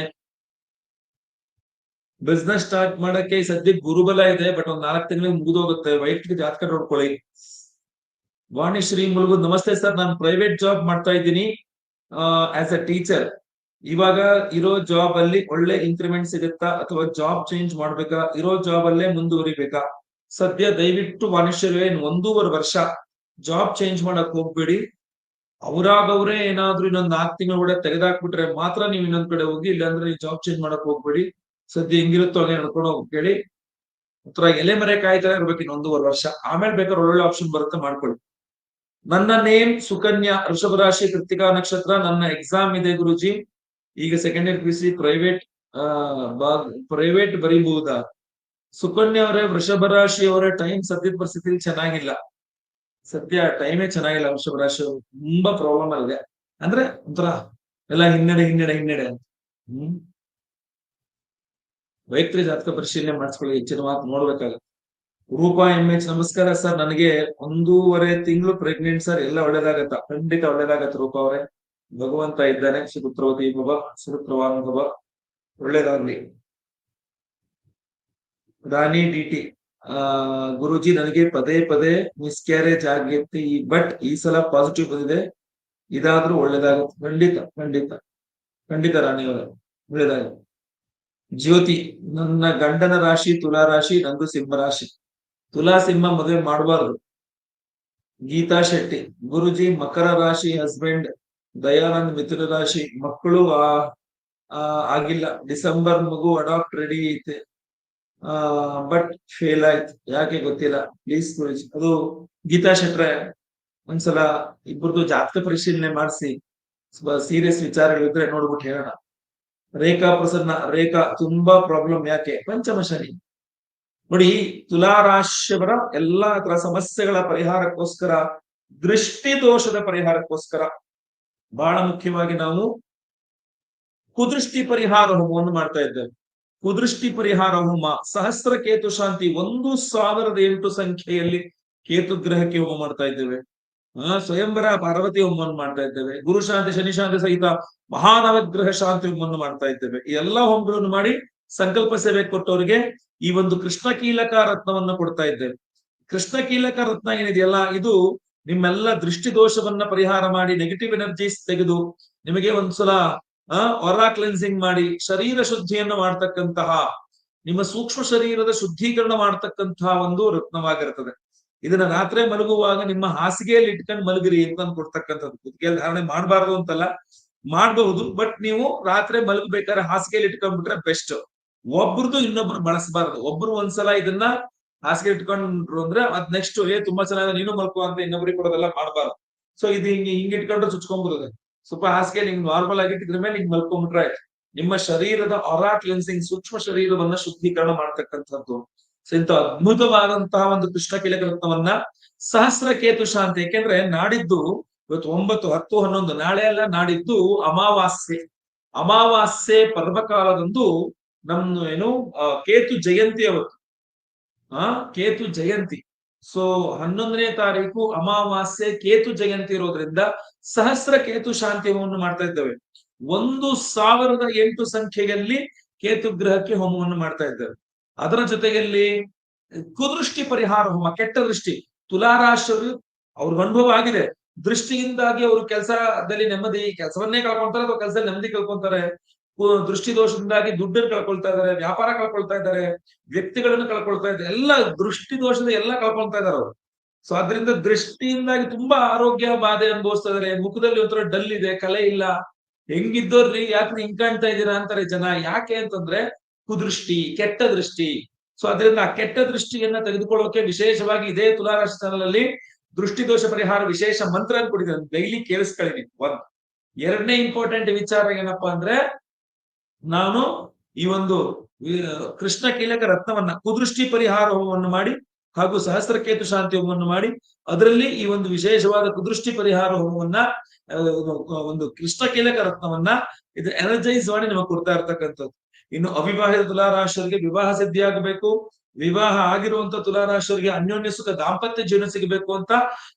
ಬಿಸ್ನೆಸ್ ಸ್ಟಾರ್ಟ್ ಮಾಡಕ್ಕೆ ಸದ್ಯಕ್ಕೆ ಗುರುಬಲ ಇದೆ ಬಟ್ ಒಂದ್ ನಾಲ್ಕು ತಿಂಗಳಿಗೆ ಮುಗಿದೋಗುತ್ತೆ. ವೈಯಕ್ತಿಕ ಜಾತಕ ನೋಡ್ಕೊಳ್ಳಿ. ವಾಣಿಶ್ರೀ ಮುಲ್ಗುಂದ್, ನಮಸ್ತೆ ಸರ್, ನಾನು ಪ್ರೈವೇಟ್ ಜಾಬ್ ಮಾಡ್ತಾ ಇದ್ದೀನಿ. ಆಸ್ ಅ ಟೀಚರ್ ಇವಾಗ ಇರೋ ಜಾಬ್ ಅಲ್ಲಿ ಒಳ್ಳೆ ಇನ್ಕ್ರಿಮೆಂಟ್ ಸಿಗುತ್ತಾ ಅಥವಾ ಜಾಬ್ ಚೇಂಜ್ ಮಾಡ್ಬೇಕಾ? ಇರೋ ಜಾಬ್ ಅಲ್ಲೇ ಮುಂದುವರಿಬೇಕಾ? ಸದ್ಯ ದಯವಿಟ್ಟು ವಾಣಿಶ್ವರೇ ಒಂದೂವರೆ ವರ್ಷ ಜಾಬ್ ಚೇಂಜ್ ಮಾಡಕ್ ಹೋಗ್ಬೇಡಿ. ಅವರಾಗವ್ರೆ ಏನಾದ್ರೂ ಇನ್ನೊಂದ್ ನಾಲ್ಕು ತಿಂಗಳ ಒಳಗೆ ತೆಗೆದಾಕ್ಬಿಟ್ರೆ ಮಾತ್ರ ನೀವು ಇನ್ನೊಂದ್ ಕಡೆ ಹೋಗಿ ಇಲ್ಲಾಂದ್ರೆ ನೀವು ಜಾಬ್ ಚೇಂಜ್ ಮಾಡಕ್ ಹೋಗ್ಬೇಡಿ. ಸದ್ಯ ಹೆಂಗಿರುತ್ತೋ ಹಾಗೆ ಹೋಗಿ, ಕೇಳಿ? ಒಂಥರ ಎಲೆ ಮರೆ ಕಾಯ್ತಾ ಇರ್ಬೇಕು ಇನ್ನೊಂದೂವರೆ ವರ್ಷ. ಆಮೇಲೆ ಬೇಕಾದ್ರೆ ಒಳ್ಳೊಳ್ಳೆ ಆಪ್ಷನ್ ಬರುತ್ತೆ ಮಾಡ್ಕೊಳ್ಳಿ. ನನ್ನ ನೇಮ್ ಸುಕನ್ಯಾ ವೃಷಭ ರಾಶಿ ಕೃತಿಕಾ ನಕ್ಷತ್ರ, ನನ್ನ ಎಕ್ಸಾಮ್ ಇದೆ ಗುರುಜಿ. ಈಗ second year P C private private ಬರೀಬಹುದಾ? Sukanya ಅವರೇ ವೃಷಭ ರಾಶಿ ಅವರ ಟೈಮ್ ಸದ್ಯದ ಪರಿಸ್ಥಿತಿ ಚೆನ್ನಾಗಿಲ್ಲ. ಸದ್ಯ ಟೈಮೇ ಚೆನ್ನಾಗಿಲ್ಲ ವೃಷಭ ರಾಶಿ ತುಂಬಾ ಪ್ರಾಬ್ಲಮ್ ಆಗಿದೆ ಅಂದ್ರೆ ಒಂಥರ ಎಲ್ಲ ಹಿನ್ನಡೆ ಹಿನ್ನಡೆ ಹಿನ್ನಡೆ ಅಂತ. ಹ್ಮ್. ವೈಯಕ್ತಿಕ ಜಾತಕ ಪರಿಶೀಲನೆ ಮಾಡಿಸ್ಕೊಳ್ಳಿ, ಹೆಚ್ಚಿನ ಮಾತು ನೋಡ್ಬೇಕಾಗುತ್ತೆ. ರೂಪಾ ಎಂ ಎಚ್ ನಮಸ್ಕಾರ ಸರ್ ನನಗೆ ಒಂದೂವರೆ ತಿಂಗಳು ಪ್ರೆಗ್ನೆಂಟ್ ಸರ್ ಎಲ್ಲ ಒಳ್ಳೇದಾಗತ್ತ. ಖಂಡಿತ ಒಳ್ಳೇದಾಗತ್ತ ರೂಪಾ ಅವರೇ. ಭಗವಂತ ಇದ್ದಾನೆ. ಸುಪುತ್ರವತಿ ಭವ ಸುಪುತ್ರವಾನ್ ಭವ. ಒಳ್ಳೇದಾಗ್ಲಿ. Rani D T. ಆ, ಗುರುಜಿ ನನಗೆ ಪದೇ ಪದೇ ಮಿಸ್ಕ್ಯಾರೇಜ್ ಈ ಬಟ್ ಈ ಸಲ ಪಾಸಿಟಿವ್ ಬಂದಿದೆ. ಇದಾದ್ರೂ ಒಳ್ಳೇದಾಗುತ್ತೆ. ಖಂಡಿತ ಖಂಡಿತ. ಖಂಡಿತ ರಾಣಿ ಅವರ. ಒಳ್ಳೇದಾಗುತ್ತೆ ಜ್ಯೋತಿ, ನನ್ನ ಗಂಡನ ರಾಶಿ, ತುಲಾ ರಾಶಿ, ನಂದು ಸಿಂಹ ರಾಶಿ. ತುಲಾ ಸಿಂಹ ಮದುವೆ ಮಾಡಬಾರ್ದು. ಗೀತಾ ಶೆಟ್ಟಿ, ಗುರುಜಿ ಮಕರ ರಾಶಿ ಹಸ್ಬೆಂಡ್ ದಯಾನಂದ್ ಮಿಥುನ ರಾಶಿ ಮಕ್ಕಳು, ಆ ಆಗಿಲ್ಲ. ಡಿಸೆಂಬರ್ ಮಗು ಅಡಾಪ್ಟ್ ರೆಡಿ ಐತೆ. ಬಟ್ ಫೇಲ್ ಆಯ್ತು. ಯಾಕೆ ಗೊತ್ತಿಲ್ಲ. ಪ್ಲೀಸ್ ಗುರುಜಿ, ಅದು ಗೀತಾ ಶೆಟ್ರೆ ಒಂದ್ಸಲ ಇಬ್ಬರದು ಜಾತಕ ಪರಿಶೀಲನೆ ಮಾಡಿಸಿ. ಸೀರಿಯಸ್ ವಿಚಾರಗಳಿದ್ರೆ ನೋಡ್ಬಿಟ್ಟು ಹೇಳೋಣ. ರೇಖಾ ಪ್ರಸನ್ನ, ರೇಖಾ ತುಂಬಾ ಪ್ರಾಬ್ಲಮ್ ಯಾಕೆ? ಪಂಚಮ ಶನಿ. ನೋಡಿ, ತುಲಾರಾಶಿಯವರ ಎಲ್ಲಾ ತರ ಸಮಸ್ಯೆಗಳ ಪರಿಹಾರಕ್ಕೋಸ್ಕರ ದೃಷ್ಟಿ ದೋಷದ ಪರಿಹಾರಕ್ಕೋಸ್ಕರ ಬಹಳ ಮುಖ್ಯವಾಗಿ ನಾವು ಕುದೃಷ್ಟಿ ಪರಿಹಾರ ಹೋಮವನ್ನು ಮಾಡ್ತಾ ಇದ್ದೇವೆ. ಕುದೃಷ್ಟಿ ಪರಿಹಾರ ಹೋಮ, ಸಹಸ್ರ ಕೇತು ಶಾಂತಿ, ಒಂದು ಸಾವಿರದ ಎಂಟು ಸಂಖ್ಯೆಯಲ್ಲಿ ಕೇತು ಗ್ರಹಕ್ಕೆ ಹೋಮ ಮಾಡ್ತಾ ಇದ್ದೇವೆ. ಆ, ಸ್ವಯಂವರ ಪಾರ್ವತಿ ಹೋಮವನ್ನು ಮಾಡ್ತಾ ಇದ್ದೇವೆ. ಗುರು ಶಾಂತಿ, ಶನಿ ಶಾಂತಿ ಸಹಿತ ಮಹಾನವಗ್ರಹ ಶಾಂತಿ ಹೋಮವನ್ನು ಮಾಡ್ತಾ ಇದ್ದೇವೆ. ಈ ಎಲ್ಲಾ ಹೋಮಗಳನ್ನು ಮಾಡಿ ಸಂಕಲ್ಪ ಸೇವೆ ಕೊಟ್ಟವರಿಗೆ ಈ ಒಂದು ಕೃಷ್ಣ ಕೀಲಕ ರತ್ನವನ್ನ ಕೊಡ್ತಾ ಇದ್ದೇವೆ. ಕೃಷ್ಣ ಕೀಲಕ ರತ್ನ ಏನಿದೆಯಲ್ಲ, ಇದು ನಿಮ್ಮೆಲ್ಲ ದೃಷ್ಟಿ ದೋಷವನ್ನ ಪರಿಹಾರ ಮಾಡಿ ನೆಗೆಟಿವ್ ಎನರ್ಜೀಸ್ ತೆಗೆದು ನಿಮಗೆ ಒಂದ್ಸಲ ಒರಾ ಕ್ಲೆನ್ಸಿಂಗ್ ಮಾಡಿ ಶರೀರ ಶುದ್ಧಿಯನ್ನು ಮಾಡ್ತಕ್ಕಂತಹ, ನಿಮ್ಮ ಸೂಕ್ಷ್ಮ ಶರೀರದ ಶುದ್ಧೀಕರಣ ಮಾಡ್ತಕ್ಕಂತಹ ಒಂದು ರತ್ನವಾಗಿರ್ತದೆ. ಇದನ್ನ ರಾತ್ರಿ ಮಲಗುವಾಗ ನಿಮ್ಮ ಹಾಸಿಗೆಯಲ್ಲಿ ಇಟ್ಕೊಂಡು ಮಲಗಿರಿ ಅಂತ ಕೊಡ್ತಕ್ಕಂಥದ್ದು. ಕುತ್ತಿಗೆಯಲ್ಲಿ ಧಾರಣೆ ಮಾಡಬಾರ್ದು ಅಂತಲ್ಲ, ಮಾಡಬಹುದು ಬಟ್ ನೀವು ರಾತ್ರಿ ಮಲಗಬೇಕಾದ್ರೆ ಹಾಸಿಗೆಯಲ್ಲಿ ಇಟ್ಕೊಂಡ್ಬಿಟ್ರೆ ಬೆಸ್ಟ್ ಒಬ್ರದ್ದು ಇನ್ನೊಬ್ರು ಬಳಸಬಾರದು. ಒಬ್ರು ಒಂದ್ಸಲ ಇದನ್ನ ಹಾಸಿಗೆ ಇಟ್ಕೊಂಡ್ರು ಅಂದ್ರೆ ಅದ್ ನೆಕ್ಸ್ಟ್ ಏ ತುಂಬಾ ಚೆನ್ನಾಗಿ ನೀನು ಮಲ್ಕೋ ಅಂತ ಇನ್ನೊಬ್ರಿಗೆ ಕೊಡೋದೆಲ್ಲ ಮಾಡಬಾರ್ದು. ಸೊ ಇದು ಹಿಂಗೆ, ಹಿಂಗ್ ಇಟ್ಕೊಂಡ್ರೆ ಚುಚ್ಕೊಂಡ್ಬಿಡುತ್ತೆ ಸ್ವಲ್ಪ ಹಾಸಿಗೆ ನಿಮ್ಗೆ ನಾರ್ಮಲ್ ಆಗಿ ಇಟ್ಟಿದ್ರ ಮೇಲೆ ಹಿಂಗ್ ಮಲ್ಕೊಂಡ್ಬಿಟ್ರೆ ಆಯ್ತು. ನಿಮ್ಮ ಶರೀರದ ಅರಾ ಕ್ಲೆನ್ಸಿಂಗ್ ಸೂಕ್ಷ್ಮ ಶರೀರವನ್ನ ಶುದ್ಧೀಕರಣ ಮಾಡ್ತಕ್ಕಂಥದ್ದು. ಸೊ ಇಂಥ ಅದ್ಭುತವಾದಂತಹ ಒಂದು ಕೃಷ್ಣ ಕಿಲಕ ರತ್ನವನ್ನ ಸಹಸ್ರ ಕೇತು ಶಾಂತಿ ಯಾಕೆಂದ್ರೆ ನಾಡಿದ್ದು ಇವತ್ತು ಒಂಬತ್ತು, ಹತ್ತು, ಹನ್ನೊಂದು, ನಾಳೆ ಅಲ್ಲ, ನಾಡಿದ್ದು ಅಮಾವಾಸ್ಯೆ. ಅಮಾವಾಸ್ಯೆ ಪರ್ವಕಾಲದಂದು ನಮ್ಮ ಏನು ಕೇತು ಜಯಂತಿ ಅವತ್ತು. ಆ, ಕೇತು ಜಯಂತಿ. ಸೊ ಹನ್ನೊಂದನೇ ತಾರೀಕು ಅಮಾವಾಸ್ಯೆ ಕೇತು ಜಯಂತಿ ಇರೋದ್ರಿಂದ ಸಹಸ್ರ ಕೇತು ಶಾಂತಿ ಹೋಮವನ್ನು ಮಾಡ್ತಾ ಇದ್ದೇವೆ. ಒಂದು ಸಾವಿರದ ಎಂಟು ಸಂಖ್ಯೆಯಲ್ಲಿ ಕೇತು ಗ್ರಹಕ್ಕೆ ಹೋಮವನ್ನು ಮಾಡ್ತಾ ಇದ್ದೇವೆ. ಅದರ ಜೊತೆಯಲ್ಲಿ ಕುದೃಷ್ಟಿ ಪರಿಹಾರ ಹೋಮ, ಕೆಟ್ಟ ದೃಷ್ಟಿ ತುಲಾರಾಶರು ಅವ್ರ ಅನುಭವ ಆಗಿದೆ. ದೃಷ್ಟಿಯಿಂದಾಗಿ ಅವರು ಕೆಲಸದಲ್ಲಿ ನೆಮ್ಮದಿ, ಕೆಲಸವನ್ನೇ ಕಳ್ಕೊಂತಾರೆ ಅಥವಾ ಕೆಲಸದಲ್ಲಿ ನೆಮ್ಮದಿ ಕಳ್ಕೊಂತಾರೆ. ದೃಷ್ಟಿ ದೋಷದಿಂದಾಗಿ ದುಡ್ಡನ್ನು ಕಳ್ಕೊಳ್ತಾ ಇದ್ದಾರೆ, ವ್ಯಾಪಾರ ಕಳ್ಕೊಳ್ತಾ ಇದ್ದಾರೆ, ವ್ಯಕ್ತಿಗಳನ್ನು ಕಳ್ಕೊಳ್ತಾ ಇದ್ದಾರೆ, ಎಲ್ಲ ದೃಷ್ಟಿ ದೋಷದ ಎಲ್ಲ ಕಳ್ಕೊಳ್ತಾ ಇದ್ದಾರೆ ಅವರು. ಸೊ ಅದರಿಂದ ದೃಷ್ಟಿಯಿಂದಾಗಿ ತುಂಬಾ ಆರೋಗ್ಯ ಬಾಧೆ ಅನುಭವಿಸ್ತಾ ಇದಾರೆ ಮುಖದಲ್ಲಿ ಒಂಥರ ಡಲ್ ಇದೆ, ಕಲೆ ಇಲ್ಲ. ಹೆಂಗಿದ್ದೋರ್ರಿ, ಯಾಕೆ ಹಿಂಗ್ ಕಾಣ್ತಾ ಇದ್ದೀರಾ ಅಂತಾರೆ ಜನ. ಯಾಕೆ ಅಂತಂದ್ರೆ ಕುದೃಷ್ಟಿ, ಕೆಟ್ಟ ದೃಷ್ಟಿ. ಸೊ ಅದರಿಂದ ಆ ಕೆಟ್ಟ ದೃಷ್ಟಿಯನ್ನ ತೆಗೆದುಕೊಳ್ಳೋಕೆ ವಿಶೇಷವಾಗಿ ಇದೇ ತುಲಾರಾಶಿ ಚಾನಲ್ ದೃಷ್ಟಿ ದೋಷ ಪರಿಹಾರ ವಿಶೇಷ ಮಂತ್ರ ಕೊಟ್ಟಿದ್ದಾರೆ. ಡೈಲಿ ಕೇಳಿಸ್ಕೊಳ್ಳಿ ಒಂದ್. ಎರಡನೇ ಇಂಪಾರ್ಟೆಂಟ್ ವಿಚಾರ ಏನಪ್ಪಾ ಅಂದ್ರೆ ನಾನು ಈ ಒಂದು ಕೃಷ್ಣ ಕೀಲಕ ರತ್ನವನ್ನ, ಕುದೃಷ್ಟಿ ಪರಿಹಾರ ಹೋಮವನ್ನು ಮಾಡಿ, ಹಾಗೂ ಸಹಸ್ರಕೇತು ಶಾಂತಿ ಹೋಮವನ್ನು ಮಾಡಿ, ಅದರಲ್ಲಿ ಈ ಒಂದು ವಿಶೇಷವಾದ ಕುದೃಷ್ಟಿ ಪರಿಹಾರ ಹೋಮವನ್ನ ಒಂದು ಕೃಷ್ಣ ಕೀಲಕ ರತ್ನವನ್ನ ಇದು ಎನರ್ಜೈಸ್ ಮಾಡಿ ನಮಗೆ ಕೊಡ್ತಾ ಇರ್ತಕ್ಕಂಥದ್ದು. ಇನ್ನು ಅವಿವಾಹಿತ ತುಲಾರಾಶರಿಗೆ ವಿವಾಹ ಸಿದ್ಧಿಯಾಗಬೇಕು. ವಿವಾಹ ಆಗಿರುವಂತ ತುಲಾರಾಶರಿಗೆ ಅನ್ಯೋನ್ಯ ಸುಖ ದಾಂಪತ್ಯ ಜೀವನ ಸಿಗಬೇಕು ಅಂತ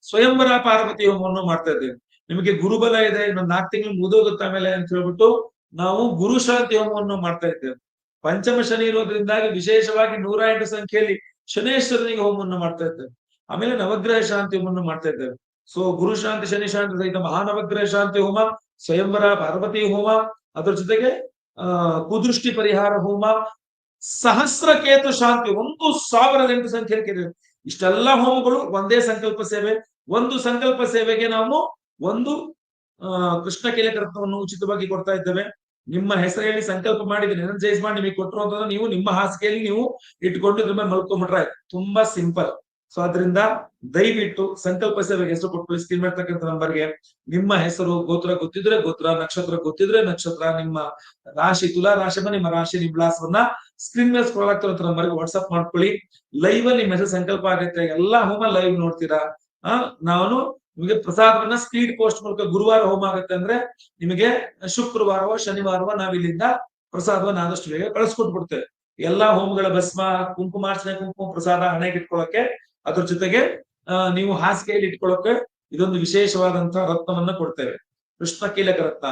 ಸ್ವಯಂವರ ಪಾರ್ವತಿ ಹೋಮವನ್ನು ಮಾಡ್ತಾ ಇದ್ದೇವೆ ನಿಮಗೆ ಗುರುಬಲ ಇದೆ ಇನ್ನೊಂದು ನಾಲ್ಕು ತಿಂಗಳು ಮುಗಿದೋಗುತ್ತೆ ಆಮೇಲೆ ಅಂತ ಹೇಳ್ಬಿಟ್ಟು ನಾವು ಗುರು ಶಾಂತಿ ಹೋಮವನ್ನು ಮಾಡ್ತಾ ಇದ್ದೇವೆ. ಪಂಚಮ ಶನಿ ಇರೋದ್ರಿಂದಾಗಿ ವಿಶೇಷವಾಗಿ ನೂರ ಎಂಟು ಸಂಖ್ಯೆಯಲ್ಲಿ ಶನೇಶ್ವರನಿಗೆ ಹೋಮವನ್ನು ಮಾಡ್ತಾ ಇದ್ದೇವೆ. ಆಮೇಲೆ ನವಗ್ರಹ ಶಾಂತಿ ಹೋಮವನ್ನು ಮಾಡ್ತಾ ಇದ್ದೇವೆ. ಸೊ ಗುರು ಶಾಂತಿ, ಶನಿ ಶಾಂತಿ ಸಹಿತ ಮಹಾನವಗ್ರಹ ಶಾಂತಿ ಹೋಮ, ಸ್ವಯಂವರ, ಪಾರ್ವತಿ ಹೋಮ, ಅದರ ಜೊತೆಗೆ ಕುದೃಷ್ಟಿ ಪರಿಹಾರ ಹೋಮ ಸಹಸ್ರ ಕೇತು ಶಾಂತಿ, ಒಂದು ಸಾವಿರದ ಎಂಟು ಸಂಖ್ಯೆಯಲ್ಲಿ ಇದೆ ಇಷ್ಟೆಲ್ಲ ಹೋಮಗಳು ಒಂದೇ ಸಂಕಲ್ಪ ಸೇವೆ. ಒಂದು ಸಂಕಲ್ಪ ಸೇವೆಗೆ ನಾವು ಒಂದು ಕೃಷ್ಣ ಕೇಲಕ ರತ್ನವನ್ನು ಉಚಿತವಾಗಿ ಕೊಡ್ತಾ ಇದ್ದೇವೆ. ನಿಮ್ಮ ಹೆಸರು ಹೇಳಿ ಸಂಕಲ್ಪ ಮಾಡಿದ್ರೆ ಎನರ್ಜೈಸ್ ಮಾಡಿ ನಿಮಗೆ ಕೊಟ್ಟರು ಅಂತಂದ್ರೆ ನೀವು ನಿಮ್ಮ ಹಾಸಿಗೆಯಲ್ಲಿ ನೀವು ಇಟ್ಕೊಂಡು ಇದ್ರ ಮೇಲೆ ಮಲ್ಕೊಂಡ್ಬಿಟ್ರೆ ತುಂಬಾ ಸಿಂಪಲ್. ಸೊ ಅದರಿಂದ ದಯವಿಟ್ಟು ಸಂಕಲ್ಪ ಸೇವೆಗೆ ಹೆಸರು ಕೊಟ್ಟು ಸ್ಕ್ರೀನ್ ಮಾಡ್ತಕ್ಕಂಥ ನಂಬರ್ಗೆ ನಿಮ್ಮ ಹೆಸರು ಗೋತ್ರ ಗೊತ್ತಿದ್ರೆ ಗೋತ್ರ, ನಕ್ಷತ್ರ ಗೊತ್ತಿದ್ರೆ ನಕ್ಷತ್ರ, ನಿಮ್ಮ ರಾಶಿ ತುಲಾ ರಾಶಿ ನಿಮ್ಮ ರಾಶಿ ನಿಮ್ಮ ವಿಳಾಸವನ್ನ ಸ್ಕ್ರೀನ್ ಮೇಲೆ ಸ್ಕ್ರೋಲ್ ಆಗ್ತಿರೋ ನಂಬರ್ಗೆ ವಾಟ್ಸ್ಆಪ್ ಮಾಡ್ಕೊಳ್ಳಿ. ಲೈವ್ ಅಲ್ಲಿ ನಿಮ್ಮ ಹೆಸರು ಸಂಕಲ್ಪ ಆಗುತ್ತೆ ಎಲ್ಲಾ ಹೋಮ ಲೈವ್ ನೋಡ್ತೀರಾ? ಆ, ನಾನು ನಿಮಗೆ ಪ್ರಸಾದವನ್ನ ಸ್ಪೀಡ್ ಪೋಸ್ಟ್ ಮೂಲಕ ಗುರುವಾರ ಹೋಮ ಆಗುತ್ತೆ ಅಂದ್ರೆ ನಿಮಗೆ ಶುಕ್ರವಾರವೋ, ಶನಿವಾರವೋ ನಾವ್ ಇಲ್ಲಿಂದ ಪ್ರಸಾದವನ್ನ ಆದಷ್ಟು ಬೇಗ ಕಳಿಸ್ಕೊಟ್ಬಿಡ್ತೇವೆ ಎಲ್ಲಾ ಹೋಮಗಳ ಭಸ್ಮ, ಕುಂಕುಮಾರ್ಚನೆ, ಕುಂಕುಮ, ಪ್ರಸಾದ, ಹಣೆಗೆ ಇಟ್ಕೊಳ್ಳೋಕೆ ಅದ್ರ ಜೊತೆಗೆ ನೀವು ಹಾಸಿಗೆಯಲ್ಲಿ ಇಟ್ಕೊಳ್ಳೋಕೆ ಇದೊಂದು ವಿಶೇಷವಾದಂತಹ ರತ್ನವನ್ನ ಕೊಡ್ತೇವೆ. ಕೃಷ್ಣ ಕೀಲಕ ರತ್ನ.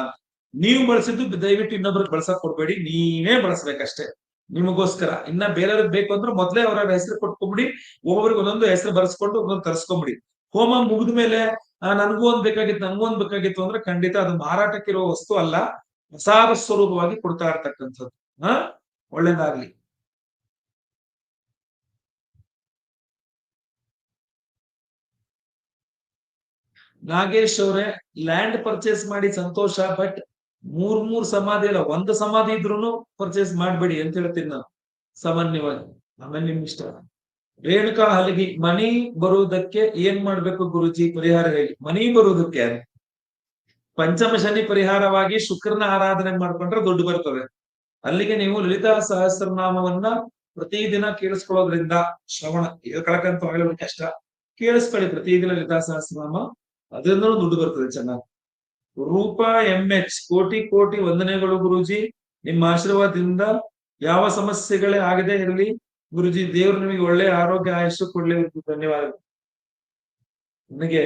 ನೀವು ಬಳಸಿದ್ದು ದಯವಿಟ್ಟು ಇನ್ನೊಬ್ರಿಗೆ ಬಳಸಕ್ ಕೊಡ್ಬೇಡಿ ನೀವೇ ಬಳಸ್ಬೇಕಷ್ಟೇ. ನಿಮಗೋಸ್ಕರ. ಇನ್ನ ಬೇರೆಯವ್ರಿಗೆ ಬೇಕು ಅಂದ್ರೆ ಮೊದ್ಲೇ ಅವರ ಹೆಸರು ಕೊಟ್ಕೊಂಬಿಡಿ, ಒಬ್ಬೊಬ್ರಿಗೆ ಒಂದೊಂದು ಹೆಸರು ಬರ್ಸ್ಕೊಂಡು ಒಂದೊಂದು ತರಿಸ್ಕೊಂಬಿಡಿ. ಹೋಮ ಮುಗಿದ ಮೇಲೆ ನನಗೂ ಒಂದ್ ಬೇಕಾಗಿತ್ತು ನನಗೂ ಒಂದ್ ಬೇಕಾಗಿತ್ತು ಅಂದ್ರೆ ಖಂಡಿತ ಅದು ಮಾರಾಟಕ್ಕಿರೋ ವಸ್ತು ಅಲ್ಲ, ಪ್ರಸಾದ ಸ್ವರೂಪವಾಗಿ ಕೊಡ್ತಾ ಇರ್ತಕ್ಕಂಥದ್ದು. ಹ? ಒಳ್ಳೇದಾಗ್ಲಿ. ನಾಗೇಶ್ ಅವ್ರೆ ಲ್ಯಾಂಡ್ ಪರ್ಚೇಸ್ ಮಾಡಿ ಸಂತೋಷ ಬಟ್ ಮೂರ್ ಮೂರ್ ಸಮಾಧಿ ಅಲ್ಲ, ಒಂದು ಸಮಾಧಿ ಇದ್ರೂನು ಪರ್ಚೇಸ್ ಮಾಡ್ಬೇಡಿ ಅಂತ ಹೇಳ್ತೀನಿ ನಾನು, ಸಾಮಾನ್ಯವಾಗಿ. ಆಮೇಲೆ ನಿಮ್ ಇಷ್ಟ. ರೇಣುಕಾ ಹಲಗಿ ಮನಿ ಬರುವುದಕ್ಕೆ ಏನ್ ಮಾಡ್ಬೇಕು ಗುರುಜಿ ಪರಿಹಾರ ಹೇಳಿ. ಮನಿ ಬರುವುದಕ್ಕೆ ಪಂಚಮ ಶನಿ ಪರಿಹಾರವಾಗಿ ಶುಕ್ರನ ಆರಾಧನೆ ಮಾಡ್ಕೊಂಡ್ರೆ ದುಡ್ಡು ಬರ್ತದೆ. ಅಲ್ಲಿಗೆ ನೀವು ಲಲಿತಾ ಸಹಸ್ರನಾಮವನ್ನ ಪ್ರತಿದಿನ ಕೇಳಿಸ್ಕೊಳ್ಳೋದ್ರಿಂದ ಶ್ರವಣ ಕಳಕಂತ ಹೇಳೋದು ಕಷ್ಟ. ಕೇಳಿಸ್ಕೊಳ್ಳಿ ಪ್ರತಿದಿನ ಲಲಿತಾ ಸಹಸ್ರನಾಮ ಅದರಿಂದ ದುಡ್ಡು ಬರ್ತದೆ ಚೆನ್ನಾಗಿ. ರೂಪ ಎಂ ಎಚ್ ಕೋಟಿ ಕೋಟಿ ವಂದನೆಗಳು ಗುರುಜಿ. ನಿಮ್ಮ ಆಶೀರ್ವಾದದಿಂದ ಯಾವ ಸಮಸ್ಯೆಗಳೇ ಆಗದೆ ಇರಲಿ ಗುರುಜಿ, ದೇವರು ನಿಮಗೆ ಒಳ್ಳೆ ಆರೋಗ್ಯ, ಆಯಸ್ಸು ಕೊಡ್ಲಿ ಧನ್ಯವಾದಗಳು. ನನಗೆ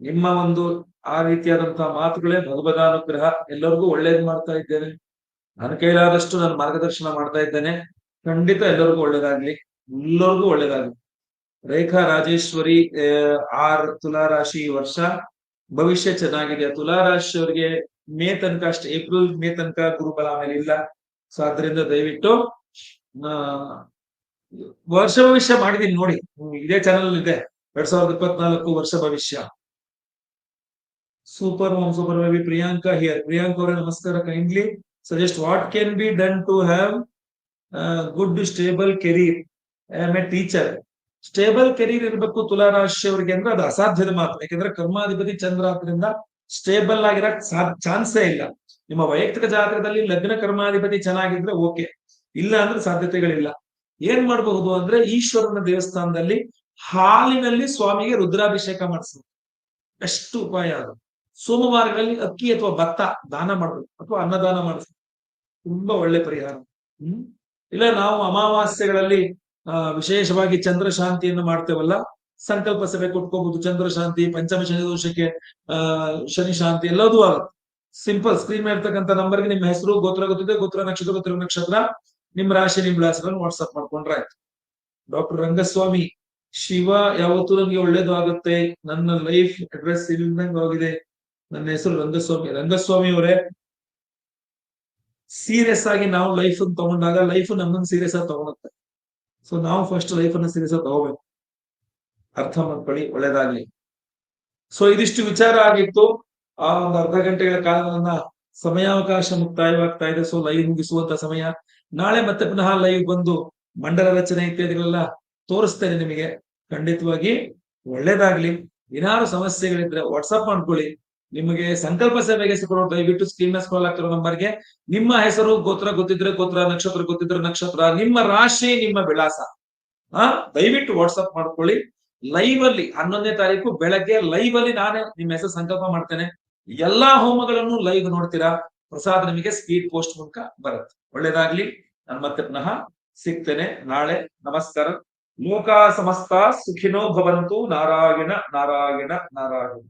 ನಿಮ್ಮ ಒಂದು ಆ ರೀತಿಯಾದಂತಹ ಮಾತುಗಳೇ ಭಗವದಾನುಗ್ರಹ. ಎಲ್ಲರಿಗೂ ಒಳ್ಳೇದ್ ಮಾಡ್ತಾ ಇದ್ದೇನೆ. ನನ್ನ ಕೈಲಾದಷ್ಟು ನಾನು ಮಾರ್ಗದರ್ಶನ ಮಾಡ್ತಾ ಇದ್ದೇನೆ. ಖಂಡಿತ ಎಲ್ಲರಿಗೂ ಒಳ್ಳೇದಾಗ್ಲಿ. ಎಲ್ಲರಿಗೂ ಒಳ್ಳೇದಾಗ್ಲಿ. ರೇಖಾ ರಾಜೇಶ್ವರಿ ಆರ್ ತುಲಾ ರಾಶಿ ವರ್ಷ ಭವಿಷ್ಯ ಚೆನ್ನಾಗಿದೆ. ತುಲಾ ರಾಶಿಯವರಿಗೆ ಮೇ ತನಕ ಅಷ್ಟೇ, ಏಪ್ರಿಲ್ ಮೇ ತನಕ ಗುರುಬಲ ಆಮೇಲೆ ಇಲ್ಲ ಸೊ, ಅದರಿಂದ ದಯವಿಟ್ಟು ವರ್ಷ ಭವಿಷ್ಯ ಮಾಡಿದೀನಿ ನೋಡಿ. ಇದೇ ಚಾನಲ್ ಇದೆ. ಎರಡ್ ಸಾವಿರದ ಇಪ್ಪತ್ನಾಲ್ಕು ವರ್ಷ ಭವಿಷ್ಯ. Super mom super baby Priyanka here Priyanka ಅವರೇ, ನಮಸ್ಕಾರ. Kindly suggest what can be done to have good stable career am a teacher stable career ಇರಬೇಕು ತುಲಾ ರಾಶಿಯವರಿಗೆ ಅಂದ್ರೆ ಅದು ಅಸಾಧ್ಯದ ಮಾತು. ಯಾಕಂದ್ರೆ ಕರ್ಮಾಧಿಪತಿ ಚಂದ್ರ ಆದ್ರಿಂದ ಸ್ಟೇಬಲ್ ಆಗಿರಕ್ ಚಾನ್ಸೇ ಇಲ್ಲ. ನಿಮ್ಮ ವೈಯಕ್ತಿಕ ಜಾತಕದಲ್ಲಿ ಲಗ್ನ ಕರ್ಮಾಧಿಪತಿ ಚೆನ್ನಾಗಿದ್ರೆ ಓಕೆ ಇಲ್ಲ ಅಂದ್ರೆ ಸಾಧ್ಯತೆಗಳಿಲ್ಲ. ಏನ್ ಮಾಡಬಹುದು ಅಂದ್ರೆ ಈಶ್ವರನ ದೇವಸ್ಥಾನದಲ್ಲಿ ಹಾಲಿನಲ್ಲಿ ಸ್ವಾಮಿಗೆ ರುದ್ರಾಭಿಷೇಕ ಮಾಡಿಸ್ಬೇಕು ಎಷ್ಟು ಉಪಾಯ ಅದು. ಸೋಮವಾರಗಳಲ್ಲಿ ಅಕ್ಕಿ ಅಥವಾ ಭತ್ತ ದಾನ ಮಾಡ್ಬೇಕು ಅಥವಾ ಅನ್ನದಾನ ಮಾಡಿಸ್ಬೇಕು ತುಂಬಾ ಒಳ್ಳೆ ಪರಿಹಾರ. ಹ್ಮ್? ಇಲ್ಲ ನಾವು ಅಮಾವಾಸ್ಯೆಗಳಲ್ಲಿ ವಿಶೇಷವಾಗಿ ಚಂದ್ರ ಶಾಂತಿಯನ್ನು ಮಾಡ್ತೇವಲ್ಲ? ಸಂಕಲ್ಪ ಸಭೆ ಕೊಟ್ಕೋಬಹುದು. ಚಂದ್ರ ಶಾಂತಿ, ಪಂಚಮ ಶನಿ ದೋಷಕ್ಕೆ ಶನಿ ಶಾಂತಿ ಎಲ್ಲದೂ ಆಗುತ್ತೆ. ಸಿಂಪಲ್ ಸ್ಕ್ರೀನ್ ಮೇಲೆ ಇರ್ತಕ್ಕಂಥ ನಂಬರ್ಗೆ ನಿಮ್ಮ ಹೆಸರು, ಗೋತ್ರ ಗೊತ್ತಿದೆ, ಗೋತ್ರ ನಕ್ಷತ್ರ ಗೊತ್ತಿರೋ ನಕ್ಷತ್ರ. ನಿಮ್ ರಾಶಿ ನಿಮ್ ವಿಳಾಸಗಳನ್ನು ವಾಟ್ಸ್ಆಪ್ ಮಾಡ್ಕೊಂಡ್ರೆ. ಡಾಕ್ಟರ್ ರಂಗಸ್ವಾಮಿ, ಶಿವ ಯಾವತ್ತೂ ನನಗೆ ಒಳ್ಳೇದು ಆಗುತ್ತೆ ನನ್ನ ಲೈಫ್ ಅಡ್ರೆಸ್ ಇಲ್ದಂಗ್ ಹೋಗಿದೆ ನನ್ನ ಹೆಸರು ರಂಗಸ್ವಾಮಿ ರಂಗಸ್ವಾಮಿ ಅವರೇ. ಸೀರಿಯಸ್ ಆಗಿ ನಾವು ಲೈಫ್ ತಗೊಂಡಾಗ ಲೈಫ್ ನಮ್ಮನ್ನ ಸೀರಿಯಸ್ ಆಗಿ ತಗೊಳುತ್ತೆ. ಸೊ ನಾವು ಫಸ್ಟ್ ಲೈಫ್ ಅನ್ನ ಸೀರಿಯಸ್ ಆಗಿ ತಗೋಬೇಕು. ಅರ್ಥ ಮಾಡ್ಕೊಳ್ಳಿ, ಒಳ್ಳೇದಾಗ್ಲಿ. ಸೊ ಇದಿಷ್ಟು ವಿಚಾರ ಆಗಿತ್ತು. ಆ ಒಂದು ಅರ್ಧ ಗಂಟೆಗಳ ಕಾಲ ನನ್ನ ಸಮಯಾವಕಾಶ ಮುಕ್ತಾಯವಾಗ್ತಾ ಇದೆ. ಸೊ ಲೈವ್ ಮುಗಿಸುವಂತ ಸಮಯ. ನಾಳೆ ಮತ್ತೆ ಪುನಃ ಲೈವ್ ಬಂದು ಮಂಡಲ ರಚನೆ ಇತ್ಯಾದಿಗಳೆಲ್ಲ ತೋರಿಸ್ತೇನೆ ನಿಮಗೆ. ಖಂಡಿತವಾಗಿ ಒಳ್ಳೇದಾಗ್ಲಿ. ಏನಾದ್ರು ಸಮಸ್ಯೆಗಳಿದ್ರೆ ವಾಟ್ಸಪ್ ಮಾಡ್ಕೊಳ್ಳಿ. ನಿಮಗೆ ಸಂಕಲ್ಪ ಸೇವೆಗೆ ಸಿಕ್ಕೋ ದಯವಿಟ್ಟು ಸ್ಕ್ರೀನ್ ಸ್ಕ್ರಾಲ್ ಆಗ್ತಿರೋ ನಂಬರ್ಗೆ ನಿಮ್ಮ ಹೆಸರು, ಗೋತ್ರ ಗೊತ್ತಿದ್ರೆ ಗೋತ್ರ, ನಕ್ಷತ್ರ ಗೊತ್ತಿದ್ರೆ ನಕ್ಷತ್ರ, ನಿಮ್ಮ ರಾಶಿ, ನಿಮ್ಮ ವಿಳಾಸ. ಆ, ದಯವಿಟ್ಟು ವಾಟ್ಸಪ್ ಮಾಡ್ಕೊಳ್ಳಿ. ಲೈವ್ ಅಲ್ಲಿ ಹನ್ನೊಂದನೇ ತಾರೀಕು ಬೆಳಗ್ಗೆ ಲೈವ್ ಅಲ್ಲಿ ನಾನು ನಿಮ್ಮ ಹೆಸರು ಸಂಕಲ್ಪ ಮಾಡ್ತೇನೆ. ಎಲ್ಲಾ ಹೋಮಗಳನ್ನು ಲೈವ್ ನೋಡ್ತೀರಾ. ಪ್ರಸಾದ ನಿಮಗೆ ಸ್ಪೀಡ್ ಪೋಸ್ಟ್ ಮೂಲಕ ಬರುತ್ತೆ. ಒಳ್ಳೇದಾಗ್ಲಿ. ನಾನು ಮತ್ತೆ ಪುನಃ ಸಿಗ್ತೇನೆ. ನಾಳೆ ನಮಸ್ಕಾರ. ಲೋಕ ಸಮಸ್ತ ಸುಖಿನೋ ಭವಂತು. ನಾರಾಯಣ ನಾರಾಯಣ ನಾರಾಯಣ.